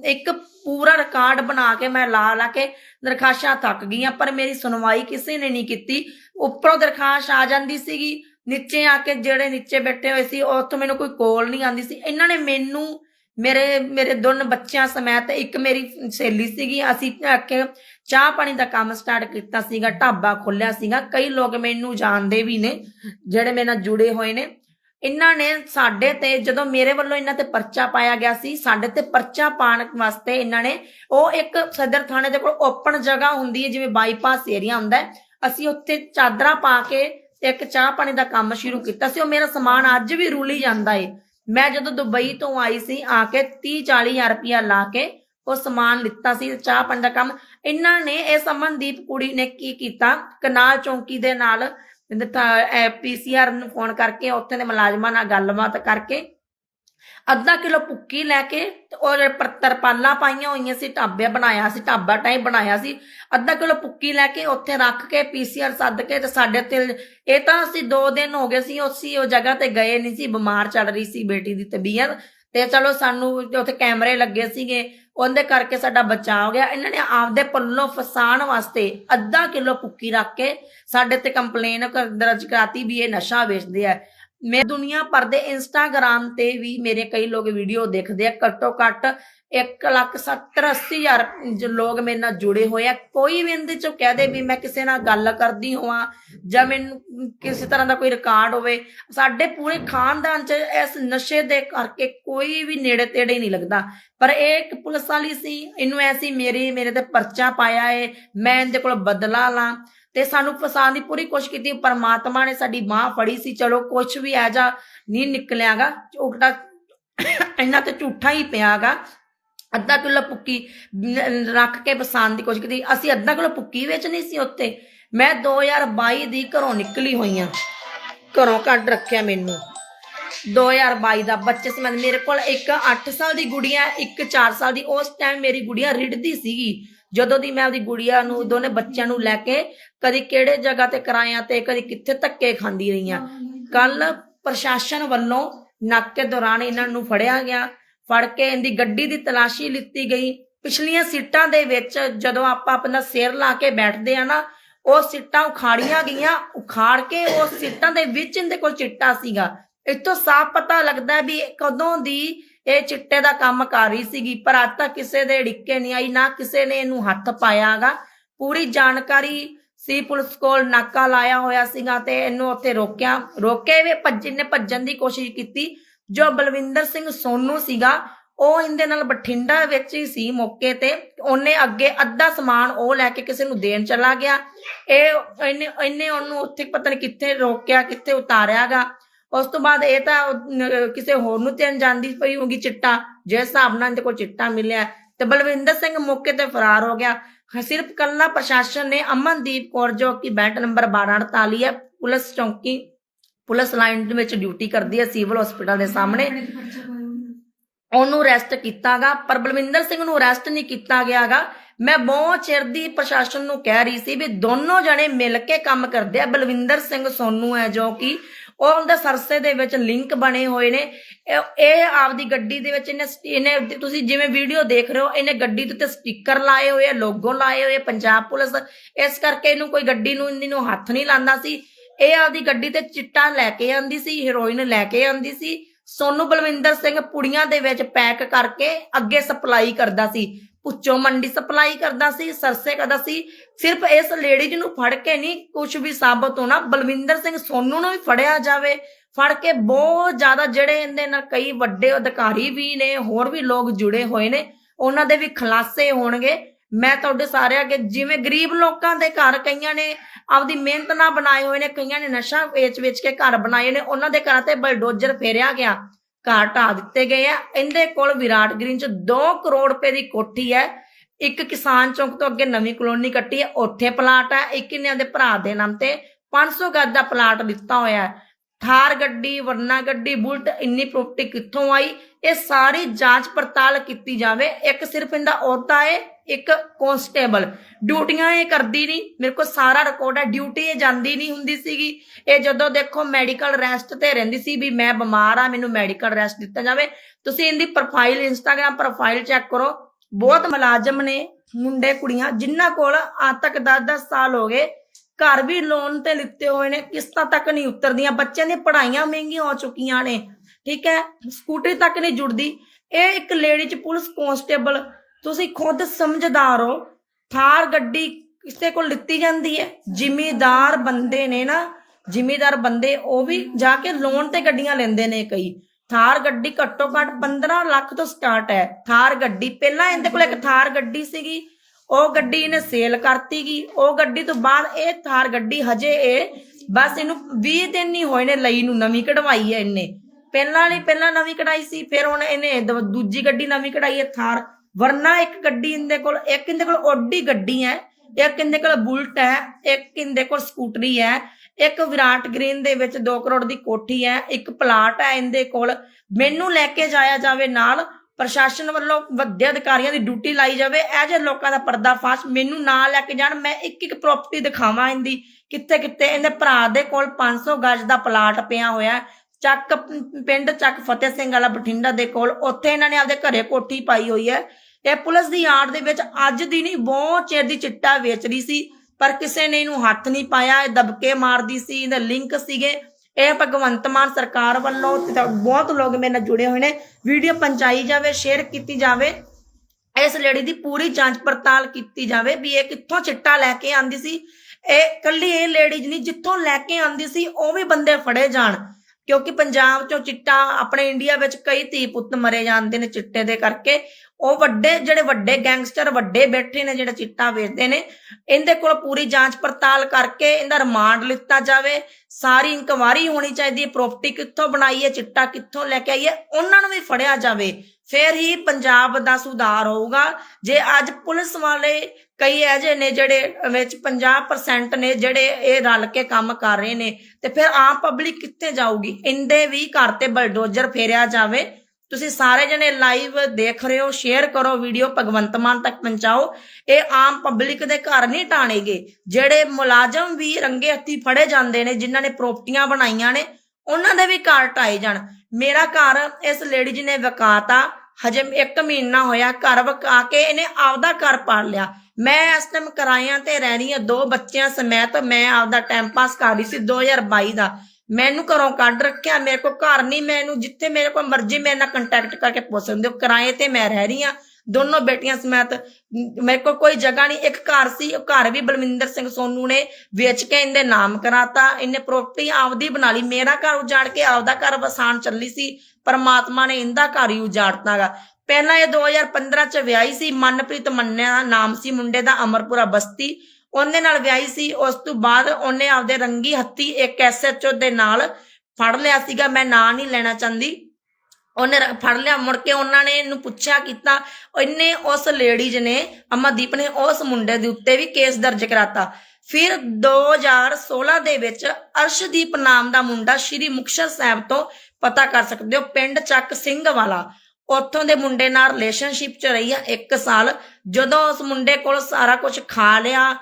ਇੱਕ ਪੂਰਾ ਰਿਕਾਰਡ ਬਣਾ ਕੇ ਮੈਂ ਲਾ ਲਾ ਕੇ ਦਰਖਾਸ਼ਾਂ ਥੱਕ ਗਈਆਂ, ਪਰ ਮੇਰੀ ਸੁਣਵਾਈ ਕਿਸੇ ਨੇ ਨਹੀਂ ਕੀਤੀ। ਉੱਪਰੋਂ ਦਰਖਾਸ਼ ਆ ਜਾਂਦੀ ਸੀਗੀ ਨੀਚੇ ਆ ਕੇ ਜਿਹੜੇ ਨੀਚੇ ਬੈਠੇ ਹੋਏ ਸੀ ਉੱਥੋਂ ਮੈਨੂੰ ਕੋਈ ਕੋਲ ਨਹੀਂ ਆਉਂਦੀ ਸੀ। ਇਹਨਾਂ ਨੇ ਮੈਨੂੰ, ਮੇਰੇ ਮੇਰੇ ਦੋਨ ਬੱਚਿਆਂ ਸਮੇਤ ਇੱਕ ਮੇਰੀ ਸਹੇਲੀ ਸੀਗੀ, ਅਸੀਂ ਕੇ ਚਾਹ ਪਾਣੀ ਦਾ ਕੰਮ ਸਟਾਰਟ ਕੀਤਾ ਸੀਗਾ, ਢਾਬਾ ਖੋਲਿਆ ਸੀਗਾ। ਕਈ ਲੋਕ ਮੈਨੂੰ ਜਾਣਦੇ ਵੀ ਨੇ, ਜਿਹੜੇ ਮੇਰੇ ਨਾਲ ਜੁੜੇ ਹੋਏ ਨੇ। ਇਹਨਾਂ ਨੇ ਸਾਡੇ ਤੇ, ਜਦੋਂ ਮੇਰੇ ਵੱਲੋਂ ਇਹਨਾਂ ਤੇ ਪਰਚਾ ਪਾਇਆ ਗਿਆ ਸੀ, ਸਾਡੇ ਤੇ ਪਰਚਾ ਪਾਉਣ ਵਾਸਤੇ ਇਹਨਾਂ ਨੇ, ਉਹ ਇੱਕ ਸਦਰ ਥਾਣੇ ਦੇ ਕੋਲ ਓਪਨ ਜਗ੍ਹਾ ਹੁੰਦੀ ਹੈ, ਜਿਵੇਂ ਬਾਈਪਾਸ ਏਰੀਆ ਹੁੰਦਾ ਹੈ। ਅਸੀਂ ਉੱਥੇ ਚਾਦਰਾਂ ਪਾ ਕੇ ਇੱਕ ਚਾਹ ਪਾਣੀ ਦਾ ਕੰਮ ਸ਼ੁਰੂ ਕੀਤਾ ਸੀ, ਉਹ ਮੇਰਾ ਸਮਾਨ ਅੱਜ ਵੀ ਰੁਲੀ ਜਾਂਦਾ ਏ। ਮੈਂ ਜਦੋਂ ਦੁਬਈ ਤੋਂ ਆਈ ਸੀ, ਆ ਕੇ 30 40 ਹਜ਼ਾਰ ਰੁਪਇਆ ਲਾ ਕੇ ਉਹ ਸਮਾਨ ਲਿੱਤਾ ਸੀ ਚਾਹ ਪਾਣੀ ਦਾ ਕੰਮ। ਇਹਨਾਂ ਨੇ ਇਹ ਸਮਨਦੀਪ ਕੁੜੀ ਨੇ ਕੀ ਕੀਤਾ, ਕਨਾਲ ਚੌਂਕੀ ਦੇ ਨਾਲ ਪੀਸੀਆਰ ਨੂੰ ਫੋਨ ਕਰਕੇ, ਉੱਥੇ ਦੇ ਮੁਲਾਜ਼ਮਾਂ ਨਾਲ ਗੱਲਬਾਤ ਕਰਕੇ ਅੱਧਾ ਕਿਲੋ ਪੁੱਕੀ ਲੈ ਕੇ ਤੇ ਉਹ ਪਰ- ਤਰਪਾਲਾਂ ਪਾਈਆਂ ਹੋਈਆਂ ਸੀ ਢਾਬੇ ਬਣਾਇਆ ਸੀ, ਢਾਬਾ ਟਾਈਪ ਬਣਾਇਆ ਸੀ, ਅੱਧਾ ਕਿਲੋ ਭੁੱਕੀ ਲੈ ਕੇ ਉੱਥੇ ਰੱਖ ਕੇ ਪੀਸੀਆਰ ਸੱਦ ਕੇ ਤੇ ਸਾਡੇ ਤੇ ਇਹ ਤਾਂ ਅਸੀਂ 2 ਦਿਨ ਹੋ ਗਏ ਸੀ ਅਸੀਂ ਉਹ ਜਗ੍ਹਾ ਤੇ ਗਏ ਨਹੀਂ ਸੀ, ਬਿਮਾਰ ਚੱਲ ਰਹੀ ਸੀ ਬੇਟੀ ਦੀ ਤਬੀਅਤ ਤੇ ਚਲੋ ਸਾਨੂੰ ਉੱਥੇ ਕੈਮਰੇ ਲੱਗੇ ਸੀਗੇ, ਉਹਦੇ ਕਰਕੇ ਸਾਡਾ ਬਚਾਅ ਹੋ ਗਿਆ। ਇਹਨਾਂ ਨੇ ਆਪਦੇ ਪੱਲੋਂ ਫਸਾਣ ਵਾਸਤੇ ਅੱਧਾ ਕਿਲੋ ਪੁੱਕੀ ਰੱਖ ਕੇ ਸਾਡੇ ਤੇ ਕੰਪਲੇਨ ਦਰਜ ਕਰਾਤੀ ਵੀ ਇਹ ਨਸ਼ਾ ਵੇਚਦੇ ਆ। ਮੈਂ ਦੁਨੀਆ ਭਰ ਦੇ ਇੰਸਟਾਗ੍ਰਾਮ ਤੇ ਵੀ ਮੇਰੇ ਕਈ ਲੋਕ ਵੀਡੀਓ ਦੇਖਦੇ ਆ। ਘੱਟੋ ਘੱਟ 1 ਲੱਖ 70 80 ਹਜ਼ਾਰ ਲੋਕ ਮੇਰੇ ਨਾਲ ਜੁੜੇ ਹੋਏ ਆ। ਕੋਈ ਵੀ ਇਹਦੇ ਚੋਂ ਕਹਿ ਦੇ ਵੀ ਮੈਂ ਕਿਸੇ ਨਾਲ ਗੱਲ ਕਰਦੀ ਹੋਵਾਂ ਜਾਂ ਮੈਨੂੰ ਕਿਸੇ ਤਰ੍ਹਾਂ ਦਾ ਕੋਈ ਰਿਕਾਰਡ ਹੋਵੇ, ਸਾਡੇ ਪੂਰੇ ਖਾਨਦਾਨ ਚ ਇਸ ਨਸ਼ੇ ਦੇ ਕਰਕੇ ਕੋਈ ਵੀ ਨੇੜੇ ਤੇੜੇ ਨਹੀਂ ਲੱਗਦਾ। ਪਰ ਇਹ ਇੱਕ ਪੁਲਿਸ ਵਾਲੀ ਸੀ, ਇਹਨੂੰ ਐਸੀ ਮੇਰੀ, ਮੇਰੇ ਤੇ ਪਰਚਾ ਪਾਇਆ ਏ, ਮੈਂ ਇਹਦੇ ਕੋਲ ਬਦਲਾ ਲਾਂ। ਤੇ ਸਾਨੂੰ ਫਸਾਉਣ ਦੀ ਪੂਰੀ ਕੋਸ਼ਿਸ਼ ਕੀਤੀ। ਪਰਮਾਤਮਾ ਨੇ ਸਾਡੀ ਬਾਹ ਫੜੀ ਸੀ। ਚਲੋ ਕੁਝ ਵੀ ਐ ਜਾ ਨਹੀਂ ਨਿਕਲਿਆਗਾ। ਝੂਠਾ, ਇੰਨਾ ਤੇ ਝੂਠਾ ਹੀ ਪਿਆਗਾ। ਅੱਧਾ ਕਿਲੋ ਪੁੱਕੀ ਰੱਖ ਕੇ ਫਸਾਉਣ ਦੀ ਕੋਸ਼ਿਸ਼ ਕੀਤੀ। ਅਸੀਂ ਅੱਧਾ ਕਿਲੋ ਪੁੱਕੀ ਵੇਚਣੀ ਸੀ ਉੱਤੇ ਮੈਂ 2022 ਦੀ ਘਰੋਂ ਨਿਕਲੀ ਹੋਈ ਆ। ਘਰੋਂ ਕੱਢ ਰੱਖਿਆ ਮੈਨੂੰ। 2022 ਦਾ ਬੱਚੇ ਸਮੇਂ ਮੇਰੇ ਕੋਲ ਇੱਕ 8 ਸਾਲ ਦੀ ਗੁੜੀਆ, ਇੱਕ 4 ਸਾਲ ਦੀ। ਉਸ ਟਾਈਮ ਮੇਰੀ ਗੁੜੀਆ ਰਿੜਦੀ ਸੀਗੀ। ਜਦੋਂ ਦੀ ਮੈਂ ਆਪਦੀ ਗੁੜੀਆ ਨੂੰ ਦੋਨੇ ਬੱਚਿਆਂ ਨੂੰ ਲੈ ਕੇ ਕਦੀ ਕਿਹੜੇ ਜਗ੍ਹਾ ਤੇ ਕਰਾਇਆ ਤੇ ਕਦੀ ਕਿੱਥੇ ਧੱਕੇ ਖਾਂਦੀ ਰਹੀਆਂ। ਕੱਲ ਪ੍ਰਸ਼ਾਸਨ ਵੱਲੋਂ ਨਾਕੇ ਦੌਰਾਨ ਇਹਨਾਂ ਨੂੰ ਫੜਿਆ ਗਿਆ। ਫੜ ਕੇ ਇਹਦੀ ਗੱਡੀ ਦੀ ਤਲਾਸ਼ੀ ਲਿੱਤੀ ਗਈ। ਪਿਛਲੀਆਂ ਸੀਟਾਂ ਦੇ ਵਿੱਚ ਜਦੋਂ ਆਪਾਂ ਆਪਣਾ ਸਿਰ ਲਾ ਕੇ ਬੈਠਦੇ ਆ ਨਾ ਉਹ ਸੀਟਾਂ ਉਖਾੜੀਆਂ ਗਈਆਂ। ਉਖਾੜ ਕੇ ਉਹ ਸੀਟਾਂ ਦੇ ਵਿੱਚ ਇਹਦੇ ਕੋਲ ਚਿੱਟਾ ਸੀਗਾ। ਇਤੋਂ ਸਾਫ਼ ਪਤਾ ਲੱਗਦਾ ਵੀ ਕਦੋਂ ਦੀ ਇਹ ਚਿੱਟੇ ਦਾ ਕੰਮ ਕਰ ਰਹੀ ਸੀਗੀ, ਪਰ ਅੱਜ ਤੱਕ ਕਿਸੇ ਦੇ ਢਿੱਕੇ ਨਹੀਂ ਆਈ, ਨਾ ਕਿਸੇ ਨੇ ਇਹਨੂੰ ਹੱਥ ਪਾਇਆਗਾ। ਪੂਰੀ ਜਾਣਕਾਰੀ ਸੀ, ਪੁਲਿਸ ਕੋਲ ਨਾਕਾ ਲਾਇਆ ਹੋਇਆ ਸੀਗਾ ਤੇ ਇਹਨੂੰ ਉੱਥੇ ਰੋਕਿਆ, ਰੋਕੇ ਵੀ ਭੱਜਣ ਨੇ ਭੱਜਣ ਦੀ ਕੋਸ਼ਿਸ਼ ਕੀਤੀ। ਜੋ ਬਲਵਿੰਦਰ ਸਿੰਘ ਸੋਨੂ ਸੀਗਾ, ਉਹ ਇਹਦੇ ਨਾਲ ਬਠਿੰਡਾ ਵਿੱਚ ਹੀ ਸੀ ਮੌਕੇ ਤੇ। ਉਹਨੇ ਅੱਗੇ ਅੱਧਾ ਸਮਾਨ ਉਹ ਲੈ ਕੇ ਕਿਸੇ ਨੂੰ ਦੇਣ ਚਲਾ ਗਿਆ। ਇਹ, ਇਹਨੇ ਇਹਨੇ ਉਹਨੂੰ ਉੱਥੇ ਪਤਾ ਨਹੀਂ ਕਿੱਥੇ ਰੋਕਿਆ, ਕਿੱਥੇ ਉਤਾਰਿਆਗਾ। ਉਸ ਤੋਂ ਬਾਅਦ ਇਹ ਤਾਂ ਕਿਸੇ ਹੋਰ ਨੂੰ ਦੇਣ ਜਾਂਦੀ ਪਈ ਹੋਗੀ ਚਿੱਟਾ। ਜਿਸ ਹਿਸਾਬ ਨਾਲ ਇਹਦੇ ਕੋਲ ਚਿੱਟਾ ਮਿਲਿਆ ਤੇ ਬਲਵਿੰਦਰ ਸਿੰਘ ਮੌਕੇ ਤੇ ਫਰਾਰ ਹੋ ਗਿਆ। ਸਿਰਫ ਕੱਲਾ ਪ੍ਰਸ਼ਾਸਨ ਨੇ ਅਮਨਦੀਪ ਕੌਰ ਜੋ ਕਿ ਬੈਂਟ ਨੰਬਰ 1248 ਹੈ ਪੁਲਿਸ ਚੌਂਕੀ ਪੁਲਿਸ ਲਾਈਨ ਦੇ ਵਿੱਚ ਡਿਊਟੀ ਕਰਦੀ ਹੈ ਸਿਵਲ ਹਸਪੀਟਲ ਦੇ ਸਾਹਮਣੇ। ਉਹਨੂੰ ਅਰੈਸਟ ਕੀਤਾਗਾ ਪਰ ਬਲਵਿੰਦਰ ਸਿੰਘ ਨੂੰ ਅਰੈਸਟ ਨਹੀਂ ਕੀਤਾ ਗਿਆਗਾ। ਮੈਂ ਬਹੁਤ ਚਿਰ ਦੀ ਪ੍ਰਸ਼ਾਸਨ ਨੂੰ ਕਹਿ ਰਹੀ ਸੀ ਵੀ ਦੋਨੋਂ ਜਣੇ ਮਿਲ ਕੇ ਕੰਮ ਕਰਦੇ ਆ। ਬਲਵਿੰਦਰ ਸਿੰਘ ਸੋਨੂ ਹੈ ਜੋ ਕਿ ਉਹ ਉਹਦੇ ਸਰਸੇ ਦੇ ਵਿੱਚ ਲਿੰਕ ਬਣੇ ਹੋਏ ਨੇ। ਇਹ ਆਪਦੀ ਗੱਡੀ ਦੇ ਵਿੱਚ ਇਹਨੇ ਇਹਨੇ ਤੁਸੀਂ ਜਿਵੇਂ ਵੀਡੀਓ ਦੇਖ ਰਹੇ ਹੋ, ਇਹਨੇ ਗੱਡੀ ਦੇ ਉੱਤੇ ਸਟicker ਲਾਏ ਹੋਏ ਆ ਲੋਗੋ ਲਾਏ ਹੋਏ ਪੰਜਾਬ ਪੁਲਿਸ। ਇਸ ਕਰਕੇ ਇਹਨੂੰ ਕੋਈ ਗੱਡੀ ਨੂੰ ਇਹਦੀ ਹੱਥ ਨਹੀਂ ਲਾਉਂਦਾ ਸੀ। ਇਹ ਆਪਦੀ ਗੱਡੀ ਤੇ ਚਿੱਟਾ ਲੈ ਕੇ ਆਂਦੀ ਸੀ ਹੀਰੋਇਨ ਲੈ ਕੇ ਆਂਦੀ ਸੀ। ਸੋਨੂ ਬਲਵਿੰਦਰ ਸਿੰਘ ਪੁੜੀਆਂ ਦੇ ਵਿੱਚ ਪੈਕ ਕਰਕੇ ਅੱਗੇ ਸਪਲਾਈ ਕਰਦਾ ਸੀ। ਪੁੱਚੋ ਮੰਡੀ ਸਪਲਾਈ ਕਰਦਾ ਸੀ, ਸਰਸੇ ਕਰਦਾ ਸੀ। ਸਿਰਫ ਇਸ ਲੇਡੀਜ਼ ਨੂੰ ਫੜ ਕੇ ਨਹੀਂ ਕੁਝ ਵੀ ਸਾਬਤ ਹੋਣਾ, ਬਲਵਿੰਦਰ ਸਿੰਘ ਸੋਨੂ ਨੂੰ ਵੀ ਫੜਿਆ ਜਾਵੇ। ਫੜ ਕੇ ਬਹੁਤ ਜ਼ਿਆਦਾ ਜਿਹੜੇ ਇਹਦੇ ਨਾਲ ਕਈ ਵੱਡੇ ਅਧਿਕਾਰੀ ਵੀ ਨੇ, ਹੋਰ ਵੀ ਲੋਕ ਜੁੜੇ ਹੋਏ ਨੇ, ਉਹਨਾਂ ਦੇ ਵੀ ਖੁਲਾਸੇ ਹੋਣਗੇ। ਮੈਂ ਤੁਹਾਡੇ ਸਾਰਿਆਂ ਅੱਗੇ ਜਿਵੇਂ ਗਰੀਬ ਲੋਕਾਂ ਦੇ ਘਰ ਕਈਆਂ ਨੇ ਆਪਦੀ ਮਿਹਨਤ ਨਾਲ ਬਣਾਏ ਹੋਏ ਨੇ, ਕਈਆਂ ਨੇ ਨਸ਼ਾ ਵੇਚ-ਵੇਚ ਕੇ ਘਰ ਬਣਾਏ ਨੇ, ਉਹਨਾਂ ਦੇ ਘਰਾਂ ਤੇ ਬਲਡੋਜ਼ਰ ਫੇਰਿਆ ਗਿਆ, ਘਰ ਢਾ ਦਿੱਤੇ ਗਏ ਆ। ਇਹਦੇ ਕੋਲ ਵਿਰਾਟ ਗ੍ਰੀਨ ਚ 2 ਕਰੋੜ ਰੁਪਏ ਦੀ ਕੋਠੀ ਹੈ। ਇੱਕ ਕਿਸਾਨ ਚੌਂਕ ਤੋਂ ਅੱਗੇ ਨਵੀਂ ਕਲੋਨੀ ਕੱਟੀ ਹੈ, ਉੱਥੇ ਪਲਾਟ ਹੈ। ਇੱਕ ਇਹਨੇ ਦੇ ਭਰਾ ਦੇ ਨਾਮ ਤੇ 500 ਗੱਜ ਦਾ ਪਲਾਟ ਦਿੱਤਾ ਹੋਇਆ ਹੈ। ਥਾਰ ਗੱਡੀ, ਵਰਨਾ ਗੱਡੀ, ਬੁਲਟ, ਇੰਨੀ ਪ੍ਰੋਪਰਟੀ ਕਿੱਥੋਂ ਆਈ? ਇਹ ਸਾਰੀ ਜਾਂਚ ਪੜਤਾਲ ਕੀਤੀ ਜਾਵੇ। ਇੱਕ ਸਿਰਫ ਇਹਦਾ ਅਹੁਦਾ ਹੈ, ਇੱਕ ਕਨਸਟੇਬਲ ਡਿਊਟੀਆਂ ਇਹ ਕਰਦੀ ਨਹੀਂ। ਮੇਰੇ ਕੋਲ ਸਾਰਾ ਰਿਕਾਰਡ ਹੈ। ਡਿਊਟੀ ਇਹ ਜਾਂਦੀ ਨਹੀਂ ਹੁੰਦੀ ਸੀਗੀ। ਇਹ ਜਦੋਂ ਦੇਖੋ ਮੈਡੀਕਲ ਰੈਸਟ ਤੇ ਰਹਿੰਦੀ ਸੀ ਵੀ ਮੈਂ ਬਿਮਾਰ ਆ, ਮੈਨੂੰ ਮੈਡੀਕਲ ਰੈਸਟ ਦਿੱਤਾ ਜਾਵੇ। ਤੁਸੀਂ ਇਹਦੀ ਪ੍ਰੋਫਾਈਲ ਇੰਸਟਾਗ੍ਰam ਪ੍ਰੋਫਾਈਲ ਚੈੱਕ ਕਰੋ। ਬਹੁਤ ਮੁਲਾਜ਼ਮ ਨੇ, ਮੁੰਡੇ, ਕੁੜੀਆਂ, ਜਿਨ੍ਹਾਂ ਕੋਲ ਆ ਤੱਕ 10-10 ਸਾਲ ਹੋ ਗਏ, ਘਰ ਵੀ ਲੋਨ ਤੇ ਲਿੱਤੇ ਹੋਏ ਨੇ, ਕਿਸ਼ਤਾਂ ਤੱਕ ਨਹੀਂ ਉਤਰਦੀਆਂ, ਬੱਚਿਆਂ ਦੀਆਂ ਪੜ੍ਹਾਈਆਂ ਮਹਿੰਗੀਆਂ ਹੋ ਚੁੱਕੀਆਂ ਨੇ, ਠੀਕ ਹੈ, ਸਕੂਟਰੀ ਤੱਕ ਨਹੀਂ ਜੁੜਦੀ, ਇਹ ਇੱਕ ਲੇਡੀ ਚ ਪੁਲਿਸ ਕਨਸਟੇਬਲ ਤੁਸੀਂ ਖੁਦ ਸਮਝਦਾਰ ਹੋ, ਥਾਰ ਗੱਡੀ ਕਿਸੇ ਕੋਲ ਲਿੱਤੀ ਜਾਂਦੀ ਹੈ, ਜ਼ਿਮੀਦਾਰ ਬੰਦੇ ਨੇ ਨਾ, ਜ਼ਿਮੀਦਾਰ ਬੰਦੇ ਉਹ ਵੀ ਜਾ ਕੇ ਲੋਨ ਤੇ ਗੱਡੀਆਂ ਲੈਂਦੇ ਨੇ ਕਈ ਥਾਰ ਗੱਡੀ ਘੱਟੋ ਘੱਟ 15 ਲੱਖ ਤੋਂ ਸਟਾਰਟ ਹੈ। ਥਾਰ ਗੱਡੀ, ਪਹਿਲਾਂ ਇਹਦੇ ਕੋਲ ਇੱਕ ਥਾਰ ਗੱਡੀ ਸੀਗੀ, ਉਹ ਗੱਡੀ ਇਹਨੇ ਸੇਲ ਕਰਤੀ ਗਈ ਉਹ ਗੱਡੀ ਤੋਂ ਬਾਅਦ ਇਹ ਥਾਰ ਗੱਡੀ ਹਜੇ ਇਹ ਬਸ ਇਹਨੂੰ 20 ਦਿਨ ਨਹੀਂ ਹੋਏ ਨੇ ਲਈ ਨੂੰ ਨਵੀਂ ਕਢਵਾਈ ਹੈ ਇਹਨੇ। ਪਹਿਲਾਂ ਵਾਲੀ ਪਹਿਲਾਂ ਨਵੀਂ ਕਢਾਈ ਸੀ, ਫਿਰ ਹੁਣ ਇਹਨੇ ਦੂਜੀ ਗੱਡੀ ਨਵੀਂ ਕਢਾਈ ਹੈ ਥਾਰ। ਵਰਨਾ ਇੱਕ ਗੱਡੀ ਇਹਦੇ ਕੋਲ, ਇੱਕ ਇਹਦੇ ਕੋਲ ਓਡੀ ਗੱਡੀ ਹੈ, ਇੱਕ ਇਹਦੇ ਕੋਲ ਬੁਲਟ ਹੈ, ਇੱਕ ਇਹਦੇ ਕੋਲ ਸਕੂਟਰੀ ਹੈ। ਇੱਕ ਵਿਰਾਟ ਗ੍ਰੀਨ ਦੇ ਵਿੱਚ 2 ਕਰੋੜ ਦੀ ਕੋਠੀ ਹੈ, ਇੱਕ ਪਲਾਟ ਹੈ ਇਹਦੇ ਕੋਲ। ਮੈਨੂੰ ਲੈ ਕੇ ਜਾਇਆ ਜਾਵੇ ਨਾਲ, ਪ੍ਰਸ਼ਾਸਨ ਵੱਲੋਂ ਵੱਡੇ ਅਧਿਕਾਰੀਆਂ ਦੀ ਡਿਊਟੀ ਲਾਈ ਜਾਵੇ, ਇਹ ਜਿਹੇ ਲੋਕਾਂ ਦਾ ਪਰਦਾਫਾਸ਼ ਮੈਨੂੰ ਨਾ ਲੈ ਕੇ ਜਾਣ, ਮੈਂ ਇੱਕ ਇੱਕ ਪ੍ਰਾਪਰਟੀ ਦਿਖਾਵਾਂ ਇਹਦੀ। ਕਿੱਥੇ ਕਿੱਥੇ ਇਹਦੇ ਭਰਾ ਦੇ ਕੋਲ 500 ਗਜ ਦਾ ਪਲਾਟ ਪਿਆ ਹੋਇਆ ਚੱਕ ਪਿੰਡ ਚੱਕ ਫਤਿਹ ਸਿੰਘ ਵਾਲਾ ਬਠਿੰਡਾ ਦੇ ਕੋਲ, ਉੱਥੇ ਇਹਨਾਂ ਨੇ ਆਪਦੇ ਘਰੇ ਕੋਠੀ ਪਾਈ ਹੋਈ ਹੈ। ਇਹ ਪੁਲਿਸ ਦੀ ਆੜ ਦੇ ਵਿੱਚ ਅੱਜ ਦੀ ਨਹੀਂ, ਬਹੁਤ ਚਿਰ ਦੀ ਚਿੱਟਾ ਵੇਚ ਰਹੀ ਸੀ। ਪਰ ਕਿਸੇ ਨੇ ਇਹਨੂੰ ਹੱਥ ਨਹੀਂ ਪਾਇਆ, ਇਹ ਦਬਕੇ ਮਾਰਦੀ ਸੀ, ਇਹਦੇ ਲਿੰਕ ਸੀਗੇ। ਇਹ ਭਗਵੰਤ ਮਾਨ ਸਰਕਾਰ ਵੱਲੋਂ ਬਹੁਤ ਲੋਕ ਮੇਰੇ ਨਾਲ ਜੁੜੇ ਹੋਏ ਨੇ। ਵੀਡੀਓ ਪਹੁੰਚਾਈ ਜਾਵੇ ਸ਼ੇਅਰ ਕੀਤੀ ਜਾਵੇ, ਇਸ ਲੇਡੀ ਦੀ ਪੂਰੀ ਜਾਂਚ ਪੜਤਾਲ ਕੀਤੀ ਜਾਵੇ ਵੀ ਇਹ ਕਿੱਥੋਂ ਚਿੱਟਾ ਲੈ ਕੇ ਆਂਦੀ ਸੀ। ਇਹ ਕੱਲੀ ਇਹ ਲੇਡੀ ਨਹੀਂ, ਜਿੱਥੋਂ ਲੈ ਕੇ ਆਂਦੀ ਸੀ, ਉਹ ਵੀ ਬੰਦੇ ਫੜੇ ਜਾਣ। ਕਿਉਂਕਿ ਪੰਜਾਬ ਚੋਂ ਚਿੱਟਾ ਆਪਣੇ ਇੰਡੀਆ ਵਿੱਚ ਕਈ ਧੀ ਪੁੱਤ ਮਰੇ ਜਾਂਦੇ ਨੇ ਚਿੱਟੇ ਦੇ ਕਰਕੇ। ਉਹ ਵੱਡੇ, ਜਿਹੜੇ ਵੱਡੇ ਗੈਂਗਸਟਰ ਵੱਡੇ ਬੈਠੇ ਨੇ, ਜਿਹੜੇ ਚਿੱਟਾ ਵੇਚਦੇ ਨੇ, ਇਹਦੇ ਕੋਲ ਪੂਰੀ ਜਾਂਚ ਪੜਤਾਲ ਕਰਕੇ ਇਹਦਾ ਰਿਮਾਂਡ ਲਿੱਤਾ ਜਾਵੇ। ਸਾਰੀ ਇਨਕੁਆਰੀ ਹੋਣੀ ਚਾਹੀਦੀ ਹੈ ਪ੍ਰਾਪਰਟੀ ਕਿੱਥੋਂ ਬਣਾਈ ਹੈ, ਚਿੱਟਾ ਕਿੱਥੋਂ ਲੈ ਕੇ ਆਈ ਹੈ, ਉਹਨਾਂ ਨੂੰ ਵੀ ਫੜਿਆ ਜਾਵੇ। ਫੇਰ ਹੀ ਪੰਜਾਬ ਦਾ ਸੁਧਾਰ ਹੋਊਗਾ। ਜੇ ਅੱਜ ਪੁਲਿਸ ਵਾਲੇ ਕਈ ਐਜੇ ਨੇ ਜਿਹੜੇ ਵਿੱਚ 50% ਨੇ, ਜਿਹੜੇ ਇਹ ਰਲ ਕੇ ਕੰਮ ਕਰ ਰਹੇ ਨੇ, ਤੇ ਫਿਰ ਆਮ ਪਬਲਿਕ ਕਿੱਥੇ ਜਾਊਗੀ? ਇੰਦੇ ਵੀ ਘਰ ਤੇ ਬਲਡੋਜ਼ਰ ਫੇਰਿਆ ਜਾਵੇ। ਤੁਸੀਂ ਸਾਰੇ ਜਣੇ ਲਾਈਵ ਦੇਖ ਰਹੇ ਹੋ ਸ਼ੇਅਰ ਕਰੋ ਵੀਡੀਓ ਭਗਵੰਤ ਮਾਨ ਤੱਕ ਪਹੁੰਚਾਓ। ਇਹ ਆਮ ਪਬਲਿਕ ਦੇ ਘਰ ਨਹੀਂ ਟਾਣੇਗੇ, ਜਿਹੜੇ ਮੁਲਾਜ਼ਮ ਵੀ ਰੰਗੇ ਹੱਥੀ ਫੜੇ ਜਾਂਦੇ ਨੇ, ਜਿਨ੍ਹਾਂ ਨੇ ਪ੍ਰਾਪਰਟੀਆਂ ਬਣਾਈਆਂ ਨੇ, ਉਹਨਾਂ ਦੇ ਵੀ ਘਰ ਟਾਏ ਜਾਣ। ਮੇਰਾ ਘਰ ਇਸ ਲੇਡੀ ਜੀ ਨੇ ਵਕਾਤਾ, ਹਜੇ 1 ਮਹੀਨਾ ਹੋਇਆ, ਘਰ ਵਕਾ ਕੇ ਇਹਨੇ ਆਪਦਾ ਘਰ ਪਾੜ ਲਿਆ। ਮੈਂ ਇਸ ਟਾਈਮ ਕਰਾਇਆ ਤੇ ਰਹਿ ਰਹੀ ਹਾਂ ਦੋ ਬੱਚਿਆਂ ਸਮੇਤ ਮੈਂ ਆਪਦਾ ਟਾਈਮ ਪਾਸ ਕਰ ਰਹੀ ਸੀ 2022 ਦਾ। ਮੈਨੂੰ ਘਰੋਂ ਕੱਢ ਰੱਖਿਆ, ਮੇਰੇ ਕੋਲ ਘਰ ਨਹੀਂ, ਮੈਨੂੰ ਜਿੱਥੇ ਮੇਰੇ ਕੋਲ ਮਰਜ਼ੀ ਮੇਰੇ ਨਾਲ ਕੰਟੈਕਟ ਕਰਕੇ ਪੁੱਛ ਸਕਦੇ ਹੋ, ਕਿਰਾਏ ਤੇ ਮੈਂ ਰਹਿ ਰਹੀ ਹਾਂ, ਦੋਨੋਂ ਬੇਟੀਆਂ ਸਮੇਤ ਮੇਰੇ ਕੋਲ ਕੋਈ ਜਗ੍ਹਾ ਨਹੀਂ, ਇੱਕ ਘਰ ਸੀ, ਉਹ ਘਰ ਵੀ ਬਲਵਿੰਦਰ ਸਿੰਘ ਸੋਨੂ ਨੇ ਵੇਚ ਕੇ ਇਹਦੇ ਨਾਮ ਕਰਾਤਾ, ਇਹਨੇ ਪ੍ਰੋਪਰਟੀ ਆਪਦੀ ਬਣਾ ਲਈ, ਮੇਰਾ ਘਰ ਉਜਾੜ ਕੇ ਆਪਦਾ ਘਰ ਵਸਾਣ ਚੱਲੀ ਸੀ, ਪਰਮਾਤਮਾ ਨੇ ਇਹਦਾ ਘਰ ਹੀ ਉਜਾੜਤਾਗਾ। ਪਹਿਲਾਂ ਇਹ 2015 ਚ ਵਿਆਹੀ ਸੀ, ਮਨਪ੍ਰੀਤ ਮੰਨਿਆ ਨਾਮ ਸੀ ਮੁੰਡੇ ਦਾ, ਅਮਰਪੁਰਾ ਬਸਤੀ ਉਹਦੇ ਨਾਲ ਵਿਆਹੀ ਸੀ, ਉਸ ਤੋਂ ਬਾਅਦ ਉਹਨੇ ਆਪਦੇ ਰੰਗੀ ਹੱਥੀ ਇੱਕ ਐਸਐਚਓ ਦੇ ਨਾਲ ਫੜ ਲਿਆ ਸੀਗਾ, ਮੈਂ ਨਾਂ ਨਹੀਂ ਲੈਣਾ ਚਾਹੁੰਦੀ। ਉਹਨੇ ਫੜ ਲਿਆ, ਮੁੜ ਕੇ ਉਹਨਾਂ ਨੇ ਇਹਨੂੰ ਪੁੱਛਿਆ ਕੀਤਾ ਇਹਨੇ ਉਸ ਲੇਡੀਜ਼ ਨੇ, ਅਮਨਦੀਪ ਨੇ ਉਸ ਮੁੰਡੇ ਦੇ ਉੱਤੇ ਵੀ ਕੇਸ ਦਰਜ ਕਰਾਤਾ। ਫਿਰ 2016 ਦੇ ਵਿੱਚ ਅਰਸ਼ਦੀਪ ਨਾਮ ਦਾ ਮੁੰਡਾ ਸ਼੍ਰੀ ਮੁਕਤਸਰ ਸਾਹਿਬ ਤੋਂ ਪਤਾ ਕਰ ਸਕਦੇ ਹੋ, ਪਿੰਡ ਚੱਕ ਸਿੰਘ ਵਾਲਾ। ਉੱਥੋਂ ਦੇ ਮੁੰਡੇ ਨਾਲ ਰਿਲੇਸ਼ਨਸ਼ਿਪ 'ਚ ਰਹੀ ਆ 1 ਸਾਲ। ਜਦੋਂ ਉਸ ਮੁੰਡੇ ਕੋਲ ਸਾਰਾ ਕੁਝ ਖਾ ਲਿਆ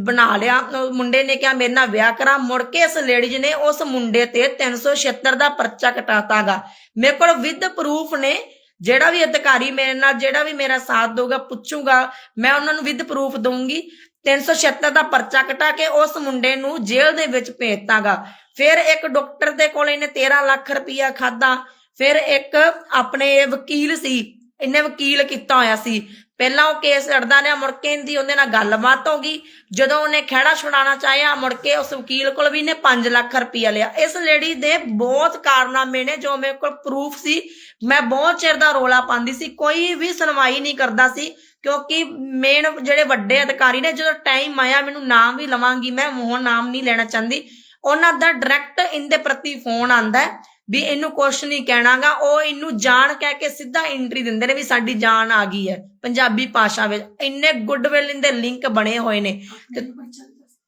ਬਣਾ ਲਿਆ। ਮੁੰਡੇ ਨੇ ਕਿਹਾ, ਮੇਰੇ ਨਾਲ ਵਿਆਹ ਕਰਾ। ਮੁੜ ਕੇ ਇਸ ਲੇਡੀਜ਼ ਨੇ ਉਸ ਮੁੰਡੇ ਤੇ 376 ਦਾ ਪਰਚਾ ਕਟਾਤਾਗਾ। ਮੇਰੇ ਕੋਲ ਵਿਦ ਪ੍ਰੂਫ ਨੇ। ਜਿਹੜਾ ਵੀ ਅਧਿਕਾਰੀ ਮੇਰੇ ਨਾਲ, ਜਿਹੜਾ ਵੀ ਮੇਰਾ ਸਾਥ ਦੇਊਗਾ, ਪੁੱਛੂਗਾ। ਮੈਂ ਉਹਨਾਂ ਨੂੰ ਵਿਦ ਪ੍ਰੂਫ ਦਊਂਗੀ। 376 ਦਾ ਪਰਚਾ ਕਟਾ ਕੇ ਉਸ ਮੁੰਡੇ ਨੂੰ ਜੇਲ੍ਹ ਦੇ ਵਿੱਚ ਭੇਜਤਾਗਾ। ਫਿਰ ਇੱਕ ਡਾਕਟਰ ਦੇ ਕੋਲ ਇਹਨੇ 13 ਲੱਖ ਰੁਪਇਆ ਖਾਦਾ ਫਿਰ ਇੱਕ ਆਪਣੇ ਵਕੀਲ ਸੀ। ਇਹਨੇ ਵਕੀਲ ਕੀਤਾ ਹੋਇਆ ਸੀ। ਪਹਿਲਾਂ ਉਹ ਕੇਸ ਲੜਦਾ ਰਿਹਾ, ਮੁੜ ਕੇ ਇਹਦੀ ਉਹਦੇ ਨਾਲ ਗੱਲਬਾਤ ਹੋ ਗਈ। ਜਦੋਂ ਉਹਨੇ ਖਹਿੜਾ ਛੁਡਾਉਣਾ ਚਾਹਿਆ, ਮੁੜ ਕੇ ਉਸ ਵਕੀਲ ਕੋਲ ਵੀ ਇਹਨੇ 5 ਲੱਖ ਰੁਪਇਆ ਲਿਆ। ਇਸ ਲੇਡੀ ਦੇ ਬਹੁਤ ਕਾਰਨਾਮੇ ਨੇ, ਜੋ ਮੇਰੇ ਕੋਲ ਪ੍ਰੂਫ ਸੀ। ਮੈਂ ਬਹੁਤ ਚਿਰ ਦਾ ਰੋਲਾ ਪਾਉਂਦੀ ਸੀ, ਕੋਈ ਵੀ ਸੁਣਵਾਈ ਨਹੀਂ ਕਰਦਾ ਸੀ, ਕਿਉਂਕਿ ਮੇਨ ਜਿਹੜੇ ਵੱਡੇ ਅਧਿਕਾਰੀ ਨੇ, ਜਦੋਂ ਟਾਈਮ ਆਇਆ, ਮੈਨੂੰ ਨਾਮ ਵੀ ਲਵਾਂਗੀ, ਮੈਂ ਮੋਹਨ ਨਾਮ ਨਹੀਂ ਲੈਣਾ ਚਾਹੁੰਦੀ। ਉਹਨਾਂ ਦਾ ਡਾਇਰੈਕਟ ਇਹਦੇ ਪ੍ਰਤੀ ਫੋਨ ਆਂਦਾ ਹੈ। ਵੀ ਇਹਨੂੰ ਕੁਛ ਨਹੀਂ ਕਹਿਣਾਗਾ, ਉਹ ਇਹਨੂੰ ਜਾਣ ਕਹਿ ਕੇ ਸਿੱਧਾ ਐਂਟਰੀ ਦਿੰਦੇ ਨੇ ਵੀ ਸਾਡੀ ਜਾਨ ਆ ਗਈ ਹੈ। ਪੰਜਾਬੀ ਭਾਸ਼ਾ ਵਿੱਚ ਇੰਨੇ ਗੁੱਡਵਿਲ ਇਹਦੇ ਲਿੰਕ ਬਣੇ ਹੋਏ ਨੇ।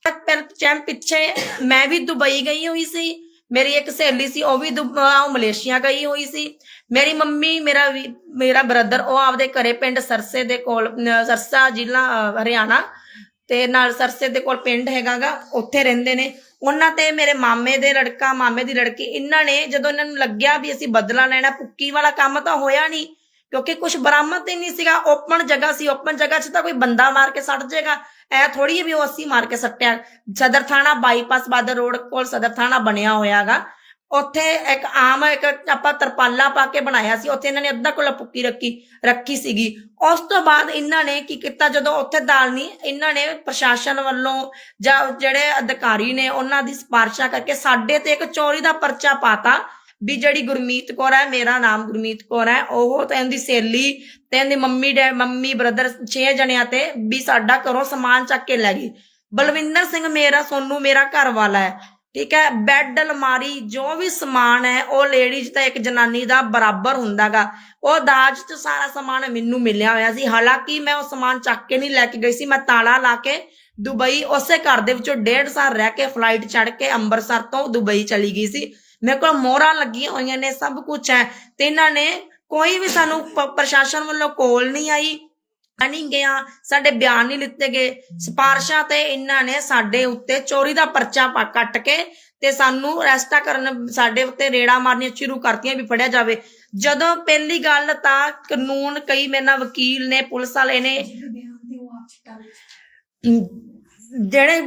ਪਰ ਚੈਮ ਪਿੱਛੇ ਮੈਂ ਵੀ ਦੁਬਈ ਗਈ ਹੋਈ ਸੀ। ਮੇਰੀ ਇੱਕ ਸਹੇਲੀ ਸੀ, ਉਹ ਵੀ ਦੁਬ- ਉਹ ਮਲੇਸ਼ੀਆ ਗਈ ਹੋਈ ਸੀ। ਮੇਰੀ ਮੰਮੀ, ਮੇਰਾ ਵੀ, ਮੇਰਾ ਬ੍ਰਦਰ ਉਹ ਆਪਦੇ ਘਰੇ ਪਿੰਡ ਸਰਸੇ ਦੇ ਕੋਲ ਸਰਸਾ ਜ਼ਿਲ੍ਹਾ ਹਰਿਆਣਾ ਤੇ ਨਾਲ ਸਰਸੇ ਦੇ ਕੋਲ ਪਿੰਡ ਹੈਗਾਗਾ, ਉੱਥੇ ਰਹਿੰਦੇ ਨੇ। ਉਹਨਾਂ ਤੇ ਮੇਰੇ ਮਾਮੇ ਦੇ ਲੜਕਾ, ਮਾਮੇ ਦੀ ਲੜਕੀ, ਇਹਨਾਂ ਨੇ ਜਦੋਂ ਇਹਨਾਂ ਨੂੰ ਲੱਗਿਆ ਵੀ ਅਸੀਂ ਬਦਲਾ ਲੈਣਾ, ਭੁੱਕੀ ਵਾਲਾ ਕੰਮ ਤਾਂ ਹੋਇਆ ਨਹੀਂ, ਕਿਉਂਕਿ ਕੁਝ ਬਰਾਮਦ ਹੀ ਨਹੀਂ ਸੀਗਾ। ਓਪਨ ਜਗ੍ਹਾ ਸੀ, ਓਪਨ ਜਗ੍ਹਾ 'ਚ ਤਾਂ ਕੋਈ ਬੰਦਾ ਮਾਰ ਕੇ ਸੱਟ ਜਾਏਗਾ। ਐ ਥੋੜੀ ਵੀ ਉਹ ਅਸੀਂ ਮਾਰ ਕੇ ਸੱਟਿਆ। ਸਦਰ ਥਾਣਾ ਬਾਈਪਾਸ ਬਾਦਰ ਰੋਡ ਕੋਲ ਸਦਰ ਥਾਣਾ ਬਣਿਆ ਹੋਇਆਗਾ। ਉੱਥੇ ਇੱਕ ਆਮ ਇੱਕ ਆਪਾਂ ਤਰਪਾਲਾ ਪਾ ਕੇ ਬਣਾਇਆ ਸੀ, ਉੱਥੇ ਇਹਨਾਂ ਨੇ ਅੱਧਾ ਕੋਲ ਪੁੱਕੀ ਰੱਖੀ ਰੱਖੀ ਸੀਗੀ। ਉਸ ਤੋਂ ਬਾਅਦ ਇਹਨਾਂ ਨੇ ਕੀ ਕੀਤਾ, ਜਦੋਂ ਉੱਥੇ ਦਾਲ ਇਹਨਾਂ ਨੇ ਪ੍ਰਸ਼ਾਸਨ ਵੱਲੋਂ ਜਾਂ ਜਿਹੜੇ ਅਧਿਕਾਰੀ ਨੇ ਉਹਨਾਂ ਦੀ ਸਿਫਾਰਿਸ਼ਾਂ ਕਰਕੇ ਸਾਡੇ ਤੇ ਇੱਕ ਚੋਰੀ ਦਾ ਪਰਚਾ ਪਾਤਾ ਵੀ ਜਿਹੜੀ ਗੁਰਮੀਤ ਕੌਰ ਹੈ, ਮੇਰਾ ਨਾਮ ਗੁਰਮੀਤ ਕੌਰ ਹੈ, ਉਹ ਤੇ ਇਹਦੀ ਸਹੇਲੀ ਤੇ ਇਹਦੀ ਮੰਮੀ ਡੈ, ਮੰਮੀ ਬ੍ਰਦਰ 6 ਜਣਿਆਂ ਤੇ ਵੀ ਸਾਡਾ ਘਰੋਂ ਸਮਾਨ ਚੱਕ ਕੇ ਲੈ ਗਈ। ਬਲਵਿੰਦਰ ਸਿੰਘ ਮੇਰਾ, ਸੋਨੂ ਮੇਰਾ ਘਰ ਵਾਲਾ ਹੈ। ਠੀਕ ਹੈ ਬੈੱਡ ਅਲਮਾਰੀ, ਜੋ ਵੀ ਸਮਾਨ ਹੈ, ਉਹ ਲੇਡੀਜ਼ ਤਾਂ ਇੱਕ ਜਨਾਨੀ ਦਾ ਬਰਾਬਰ ਹੁੰਦਾਗਾ। ਉਹ ਦਾਜ ਚ ਸਾਰਾ ਸਮਾਨ ਮੈਨੂੰ ਮਿਲਿਆ ਹੋਇਆ ਸੀ। ਹਾਲਾਂਕਿ ਮੈਂ ਉਹ ਸਮਾਨ ਚੱਕ ਕੇ ਨਹੀਂ ਲੈ ਕੇ ਗਈ ਸੀ। ਮੈਂ ਤਾਲਾ ਲਾ ਕੇ ਦੁਬਈ, ਉਸੇ ਘਰ ਦੇ ਵਿੱਚੋਂ ਡੇਢ ਸਾਲ ਰਹਿ ਕੇ ਫਲਾਈਟ ਚੜ੍ਹ ਕੇ ਅੰਮ੍ਰਿਤਸਰ ਤੋਂ ਦੁਬਈ ਚਲੀ ਗਈ ਸੀ। ਮੇਰੇ ਕੋਲ ਮੋਹਰਾਂ ਲੱਗੀਆਂ ਹੋਈਆਂ ਨੇ, ਸਭ ਕੁਝ ਹੈ। ਤੇ ਇਹਨਾਂ ਨੇ ਕੋਈ ਵੀ ਸਾਨੂੰ ਪ੍ਰਸ਼ਾਸਨ ਵੱਲੋਂ ਕੋਲ ਨਹੀਂ ਆਈ। ਨਹੀਂ ਗਿਆ ਸਾਡੇ ਬਿਆਨ ਨਹੀਂ ਲਿੱਤੇ ਗਏ। ਸਿਫਾਰਸ਼ਾਂ ਤੇ ਇਹਨਾਂ ਨੇ ਸਾਡੇ ਉੱਤੇ ਚੋਰੀ ਦਾ ਪਰਚਾ ਕੱਟ ਕੇ ਤੇ ਸਾਨੂੰ ਅਰੈਸਟਾ ਕਰਨ ਸਾਡੇ ਉੱਤੇ ਰੇੜਾ ਮਾਰਨੀਆਂ ਸ਼ੁਰੂ ਕਰਤੀਆਂ ਵੀ ਫੜਿਆ ਜਾਵੇ। ਜਦੋਂ ਪਹਿਲੀ ਗੱਲ ਤਾਂ ਕਾਨੂੰਨ ਕਈ ਮੇਰੇ ਵਕੀਲ ਨੇ, ਪੁਲਿਸ ਵਾਲੇ ਨੇ ਜਿਹੜੇ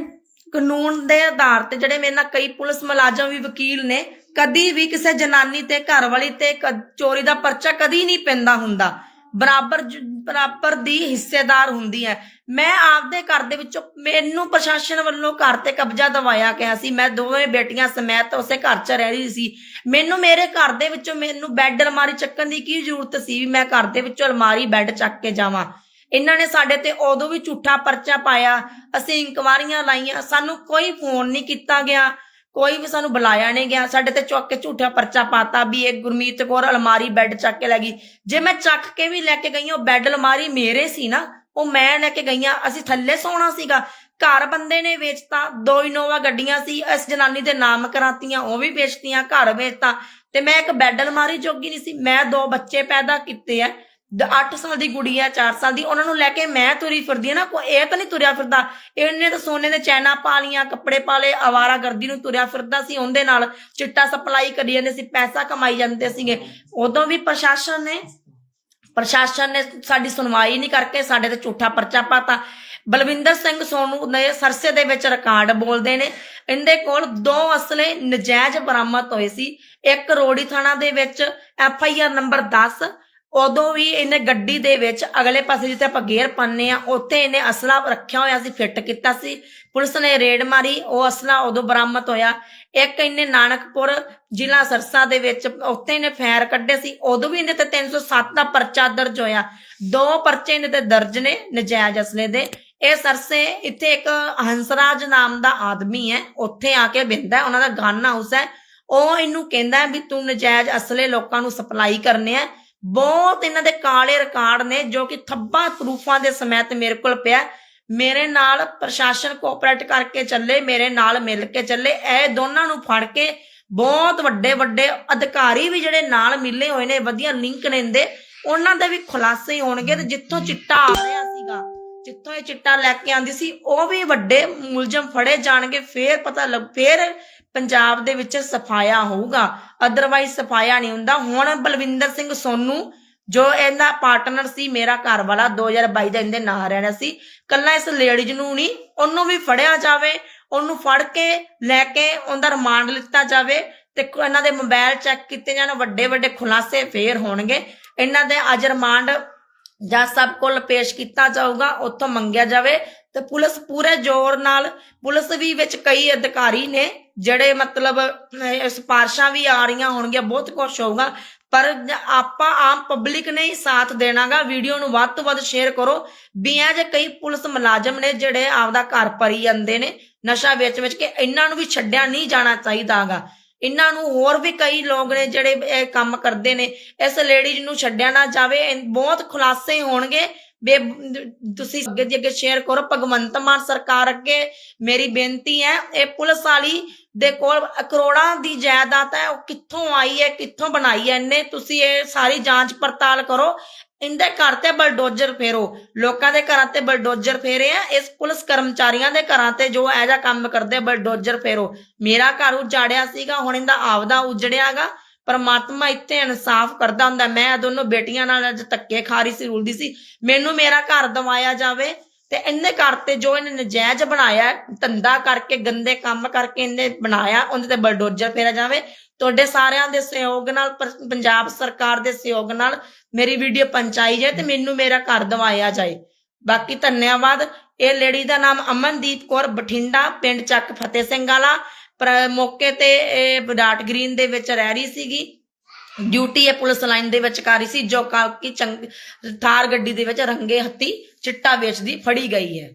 ਕਾਨੂੰਨ ਦੇ ਆਧਾਰ ਤੇ ਜਿਹੜੇ ਮੇਰੇ ਨਾਲ ਕਈ ਪੁਲਿਸ ਮੁਲਾਜ਼ਮ ਵੀ ਵਕੀਲ ਨੇ, ਕਦੀ ਵੀ ਕਿਸੇ ਜਨਾਨੀ ਤੇ ਘਰ ਵਾਲੀ ਤੇ ਚੋਰੀ ਦਾ ਪਰਚਾ ਕਦੀ ਨਹੀਂ ਪੈਂਦਾ ਹੁੰਦਾ। ਬਰਾਬਰ ਬਰਾਬਰ ਦੀ ਹਿੱਸੇਦਾਰ ਹੁੰਦੀ ਹੈ। ਮੈਂ ਆਪਦੇ ਘਰ ਦੇ ਵਿੱਚੋਂ ਮੈਨੂੰ ਪ੍ਰਸ਼ਾਸਨ ਵੱਲੋਂ ਘਰ ਤੇ ਕਬਜ਼ਾ ਦਵਾਇਆ ਗਿਆ ਸੀ। ਮੈਂ ਦੋਵੇਂ ਬੇਟੀਆਂ ਸਮੇਤ ਉਸੇ ਘਰ 'ਚ ਰਹਿ ਰਹੀ ਸੀ। ਮੈਨੂੰ ਮੇਰੇ ਘਰ ਦੇ ਵਿੱਚੋਂ ਮੈਨੂੰ ਬੈੱਡ ਅਲਮਾਰੀ ਚੱਕਣ ਦੀ ਕੀ ਜ਼ਰੂਰਤ ਸੀ ਵੀ ਮੈਂ ਘਰ ਦੇ ਵਿੱਚੋਂ ਅਲਮਾਰੀ ਬੈੱਡ ਚੱਕ ਕੇ ਜਾਵਾਂ? ਇਹਨਾਂ ਨੇ ਸਾਡੇ ਤੇ ਉਦੋਂ ਵੀ ਝੂਠਾ ਪਰਚਾ ਪਾਇਆ। ਅਸੀਂ ਇਨਕੁਆਰੀਆਂ ਲਾਈਆਂ। ਸਾਨੂੰ ਕੋਈ ਫੋਨ ਨਹੀਂ ਕੀਤਾ ਗਿਆ। ਕੋਈ ਵੀ ਸਾਨੂੰ ਬੁਲਾਇਆ ਨਹੀਂ ਗਿਆ, ਸਾਡੇ ਤੇ ਚੁੱਕ ਕੇ ਝੂਠਾ ਪਰਚਾ ਪਾਤਾ, ਵੀ ਇਹ ਗੁਰਮੀਤ ਕੌਰ ਅਲਮਾਰੀ ਬੈੱਡ ਚੱਕ ਕੇ ਲੈ ਗਈ। ਜੇ ਮੈਂ ਚੱਕ ਕੇ ਵੀ ਲੈ ਕੇ ਗਈ ਉਹ ਬੈੱਡ ਅਲਮਾਰੀ ਮੇਰੇ ਸੀ ਨਾ, ਉਹ ਮੈਂ ਲੈ ਕੇ ਗਈਆਂ ਅਸੀਂ ਥੱਲੇ ਸੌਣਾ ਸੀਗਾ। ਘਰ ਬੰਦੇ ਨੇ ਵੇਚਤਾ, ਦੋ ਇਨੋਵਾ ਗੱਡੀਆਂ ਸੀ, ਇਸ ਜਨਾਨੀ ਦੇ ਨਾਮ ਕਰਾਤੀਆਂ, ਉਹ ਵੀ ਵੇਚਤੀਆਂ, ਘਰ ਵੇਚਤਾ। ਤੇ ਮੈਂ ਇੱਕ ਬੈੱਡ ਅਲਮਾਰੀ ਜੋਗੀ ਨਹੀਂ ਸੀ, ਮੈਂ ਦੋ ਬੱਚੇ ਪੈਦਾ ਕੀਤੇ ਆ। 8 ਸਾਲ ਦੀ ਗੁੜੀ ਆ 4 ਸਾਲ ਦੀ, ਉਹਨਾਂ ਨੂੰ ਲੈ ਕੇ ਮੈਂ ਤੁਰੀ ਫਿਰਦੀ ਆ ਨਾ ਕੋਈ ਇਹ ਤਾਂ ਨਹੀਂ ਤੁਰਿਆ ਫਿਰਦਾ। ਇਹਨੇ ਤਾਂ ਸੋਨੇ ਦੇ ਚੈਨਾ ਪਾ ਲੀਆਂ ਕੱਪੜੇ ਪਾ ਲਏ, ਆਵਾਰਾ ਗਰਦੀ ਨੂੰ ਤੁਰਿਆ ਫਿਰਦਾ ਸੀ ਉਹਦੇ ਨਾਲ। ਚਿੱਟਾ ਸਪਲਾਈ ਕਰੀ ਜਾਂਦੇ ਸੀ, ਪੈਸਾ ਕਮਾਈ ਜਾਂਦੇ ਸੀਗੇ। ਉਦੋਂ ਵੀ ਪ੍ਰਸ਼ਾਸਨ ਨੇ ਪ੍ਰਸ਼ਾਸਨ ਨੇ ਸਾਡੀ ਸੁਣਵਾਈ ਨਹੀਂ ਕਰਕੇ ਸਾਡੇ ਤੇ ਝੂਠਾ ਪਰਚਾ ਪਾਤਾ। ਬਲਵਿੰਦਰ ਸਿੰਘ ਸੋਨੂ ਨੇ ਸਰਸੇ ਦੇ ਵਿੱਚ ਰਿਕਾਰਡ ਬੋਲਦੇ ਨੇ, ਇਹਦੇ ਕੋਲ ਦੋ ਅਸਲੇ ਨਜਾਇਜ਼ ਬਰਾਮਦ ਹੋਏ ਸੀ। ਇੱਕ ਰੋੜੀ ਥਾਣਾ ਦੇ ਵਿੱਚ ਐਫ ਆਈ ਆਰ ਨੰਬਰ 10 ਉਦੋਂ ਵੀ ਇਹਨੇ ਗੱਡੀ ਦੇ ਵਿੱਚ ਅਗਲੇ ਪਾਸੇ ਜਿੱਥੇ ਆਪਾਂ ਗੇਅਰ ਪਾਉਂਦੇ ਆ ਉੱਥੇ ਇਹਨੇ ਅਸਲਾ ਰੱਖਿਆ ਹੋਇਆ ਸੀ ਫਿੱਟ ਕੀਤਾ ਸੀ। ਪੁਲਿਸ ਨੇ ਰੇਡ ਮਾਰੀ, ਉਹ ਅਸਲਾ ਉਦੋਂ ਬਰਾਮਦ ਹੋਇਆ। ਇੱਕ ਇਹਨੇ ਨਾਨਕਪੁਰ ਜ਼ਿਲ੍ਹਾ ਸਰਸਾ ਦੇ ਵਿੱਚ ਉੱਥੇ ਇਹਨੇ ਫੈਰ ਕੱਢੇ ਸੀ। ਉਦੋਂ ਵੀ ਇਹਦੇ ਤੇ 307 ਦਾ ਪਰਚਾ ਦਰਜ ਹੋਇਆ। ਦੋ ਪਰਚੇ ਇਹਦੇ ਤੇ ਦਰਜ ਨੇ ਨਜਾਇਜ਼ ਅਸਲੇ ਦੇ। ਇਹ ਸਰਸੇ ਇੱਥੇ ਇੱਕ ਹੰਸਰਾਜ ਨਾਮ ਦਾ ਆਦਮੀ ਹੈ, ਉੱਥੇ ਆ ਕੇ ਬਿੰਦਾ ਉਹਨਾਂ ਦਾ ਗਨ ਹਾਊਸ ਹੈ। ਉਹ ਇਹਨੂੰ ਕਹਿੰਦਾ ਵੀ ਤੂੰ ਨਜਾਇਜ਼ ਅਸਲੇ ਲੋਕਾਂ ਨੂੰ ਸਪਲਾਈ ਕਰਨੇ ਆ ਬਹੁਤ ਇਹਨਾਂ ਦੇ ਕਾਲੇ ਰਿਕਾਰਡ ਨੇ ਜੋ ਕਿ ਥੱਬਾ ਪ੍ਰੂਫਾਂ ਦੇ ਸਮੇਤ ਮੇਰੇ ਕੋਲ ਪਿਆ ਮੇਰੇ ਨਾਲ ਪ੍ਰਸ਼ਾਸਨ ਕੋਆਪਰੇਟ ਕਰਕੇ ਚੱਲੇ, ਮੇਰੇ ਨਾਲ ਮਿਲ ਕੇ ਚੱਲੇ। ਇਹ ਦੋਨਾਂ ਨੂੰ ਫੜ ਕੇ ਬਹੁਤ ਵੱਡੇ ਵੱਡੇ ਅਧਿਕਾਰੀ ਵੀ ਜਿਹੜੇ ਨਾਲ ਮਿਲੇ ਹੋਏ ਨੇ, ਵਧੀਆ ਲਿੰਕ ਨੇ ਇਹਦੇ। ਉਹਨਾਂ ਦੇ ਵੀ ਖੁਲਾਸੇ ਹੋਣਗੇ ਤੇ ਜਿੱਥੋਂ ਚਿੱਟਾ ਆ ਰਿਹਾ ਸੀਗਾ, ਜਿੱਥੋਂ ਇਹ ਚਿੱਟਾ ਲੈ ਕੇ ਆਂਦੀ ਸੀ, ਉਹ ਵੀ ਵੱਡੇ ਮੁਲਜ਼ਮ ਫੜੇ ਜਾਣਗੇ, ਫੇਰ ਪਤਾ ਲੱਗ ਫੇਰ ਪੰਜਾਬ ਦੇ ਵਿੱਚ ਸਫਾਇਆ ਹੋਊਗਾ। ਅਦਰਵਾਈਜ਼ ਸਫਾਇਆ ਨਹੀਂ ਹੁੰਦਾ। ਹੁਣ ਬਲਵਿੰਦਰ ਸਿੰਘ ਸੋਨੂ, ਜੋ ਇਹਦਾ ਪਾਰਟਨਰ ਸੀ ਮੇਰਾ ਘਰ ਵਾਲਾ 2022 ਦਾ ਇਹਦੇ ਨਾਂ ਰਹਿਣਾ ਸੀ। ਕੱਲਾ ਇਸ ਲੇਡੀਜ਼ ਨੂੰ ਨਹੀਂ, ਉਹਨੂੰ ਵੀ ਫੜਿਆ ਜਾਵੇ, ਉਹਨੂੰ ਫੜ ਕੇ ਲੈ ਕੇ ਉਹਦਾ ਰਿਮਾਂਡ ਲਿੱਤਾ ਜਾਵੇ ਤੇ ਇਹਨਾਂ ਦੇ ਮੋਬਾਈਲ ਚੈੱਕ ਕੀਤੇ ਜਾਣ, ਵੱਡੇ ਵੱਡੇ ਖੁਲਾਸੇ ਫੇਰ ਹੋਣਗੇ। ਇਹਨਾਂ ਦੇ ਅੱਜ ਰਿਮਾਂਡ ਜਾਂ ਸਭ ਕੋਲ ਪੇਸ਼ ਕੀਤਾ ਜਾਊਗਾ, ਉੱਥੋਂ ਮੰਗਿਆ ਜਾਵੇ। ਤੇ ਪੁਲਿਸ ਪੂਰੇ ਜ਼ੋਰ ਨਾਲ, ਪੁਲਿਸ ਵੀ ਵਿੱਚ ਕਈ ਅਧਿਕਾਰੀ ਨੇ, ਜਿਹੜੇ ਮਤਲਬ ਸਿਫਾਰਸ਼ਾਂ ਵੀ ਆ ਰਹੀਆਂ ਹੋਣਗੀਆਂ, ਬਹੁਤ ਕੁਝ ਹੋਊਗਾ, ਪਰ ਆਪਾਂ ਆਮ ਪਬਲਿਕ ਨੇ ਹੀ ਸਾਥ ਦੇਣਾਗਾ, ਵੀਡੀਓ ਨੂੰ ਵੱਧ ਤੋਂ ਵੱਧ ਸ਼ੇਅਰ ਕਰੋ, ਵੀ ਇਹ ਜੇ ਕਈ ਪੁਲਿਸ ਮੁਲਾਜ਼ਮ ਨੇ ਜਿਹੜੇ ਆਪਦਾ ਘਰ ਭਰੀ ਜਾਂਦੇ ਨੇ, ਨਸ਼ਾ ਵੇਚ ਵੇਚ ਕੇ ਇਹਨਾਂ ਨੂੰ ਵੀ ਛੱਡਿਆ ਨਹੀਂ ਜਾਣਾ ਚਾਹੀਦਾਗਾ। ਇਹਨਾਂ ਨੂੰ ਹੋਰ ਵੀ ਕਈ ਲੋਕ ਨੇ ਜਿਹੜੇ ਇਹ ਕੰਮ ਕਰਦੇ ਨੇ, ਇਸ ਲੇਡੀਜ਼ ਨੂੰ ਛੱਡਿਆ ਨਾ ਜਾਵੇ ਬਹੁਤ ਖੁਲਾਸੇ ਹੋਣਗੇ ਬੇ ਤੁਸੀਂ ਅੱਗੇ ਦੀ ਅੱਗੇ ਸ਼ੇਅਰ ਕਰੋ, ਭਗਵੰਤ ਮਾਨ ਸਰਕਾਰ ਅੱਗੇ ਮੇਰੀ ਬੇਨਤੀ ਹੈ, ਇਹ ਪੁਲਿਸ ਵਾਲੀ ਦੇ ਕੋਲ ਕਰੋੜਾਂ ਦੀ ਜਾਇਦਾਦ ਹੈ, ਉਹ ਕਿੱਥੋਂ ਆਈ ਹੈ, ਕਿੱਥੋਂ ਬਣਾਈ ਹੈ ਇਹਨੇ ਤੁਸੀਂ ਇਹ ਸਾਰੀ ਜਾਂਚ ਪੜਤਾਲ ਕਰੋ ਇੰਦੇ ਘਰ ਤੇ ਬਲਡੋਜ਼ਰ ਫੇਰੋ, ਲੋਕਾਂ ਦੇ ਘਰਾਂ ਤੇ ਬਲਡੋਜ਼ਰ ਫੇਰੇ ਆ, ਇਸ ਪੁਲਿਸ ਕਰਮਚਾਰੀਆਂ ਦੇ ਘਰਾਂ ਤੇ ਜੋ ਇਹੋ ਜਿਹਾ ਕੰਮ ਕਰਦੇ, ਬਲਡੋਜ਼ਰ ਫੇਰੋ, ਮੇਰਾ ਘਰ ਉਜਾੜਿਆ ਸੀਗਾ, ਹੁਣ ਇਹਦਾ ਆਪਦਾ ਉਜੜਿਆਗਾ ਪਰਮਾਤਮਾ ਇੱਥੇ ਇਨਸਾਫ ਕਰਦਾ ਹੁੰਦਾ। ਮੈਂ ਇਹ ਦੋਨੋਂ ਬੇਟੀਆਂ ਨਾਲ ਅੱਜ ਧੱਕੇ ਖਾ ਰਹੀ ਸੀ, ਰੁਲਦੀ ਸੀ। ਮੈਨੂੰ ਮੇਰਾ ਘਰ ਦਵਾਇਆ ਜਾਵੇ ਤੇ ਇਹਨੇ ਘਰ ਤੇ ਜੋ ਇਹਨੇ ਨਜਾਇਜ਼ ਬਣਾਇਆ, ਧੰਦਾ ਕਰਕੇ, ਗੰਦੇ ਕੰਮ ਕਰਕੇ ਇਹਨੇ ਬਣਾਇਆ, ਉਹਦੇ ਤੇ ਬਲਡੋਜ਼ਰ ਫੇਰਿਆ ਜਾਵੇ। ਤੁਹਾਡੇ ਸਾਰਿਆਂ ਦੇ ਸਹਿਯੋਗ ਨਾਲ ਪੰਜਾਬ ਸਰਕਾਰ ਦੇ ਸਹਿਯੋਗ ਨਾਲ ਮੇਰੀ ਵੀਡੀਓ ਪਹੁੰਚਾਈ ਜਾਏ ਤੇ ਮੈਨੂੰ ਮੇਰਾ ਘਰ ਦਵਾਇਆ ਜਾਏ। ਬਾਕੀ ਧੰਨਵਾਦ। ਇਹ ਲੇਡੀ ਦਾ ਨਾਮ ਅਮਨਦੀਪ ਕੌਰ ਬਠਿੰਡਾ, ਪਿੰਡ ਚੱਕ ਫਤਿਹ ਸਿੰਘ ਵਾਲਾ। ਪਰ ਮੌਕੇ ਤੇ ਇਹ ਵਿਰਾਟ ਗ੍ਰੀਨ ਦੇ ਵਿੱਚ ਰਹਿ ਰਹੀ ਸੀਗੀ। ਡਿਊਟੀ ਇਹ ਪੁਲਿਸ ਲਾਈਨ ਦੇ ਵਿੱਚ ਕਰ ਰਹੀ ਸੀ, ਜੋ ਕਿ ਥਾਰ ਗੱਡੀ ਦੇ ਵਿੱਚ ਰੰਗੇ ਹੱਤੀ ਚਿੱਟਾ ਵੇਚਦੀ ਫੜੀ ਗਈ ਹੈ।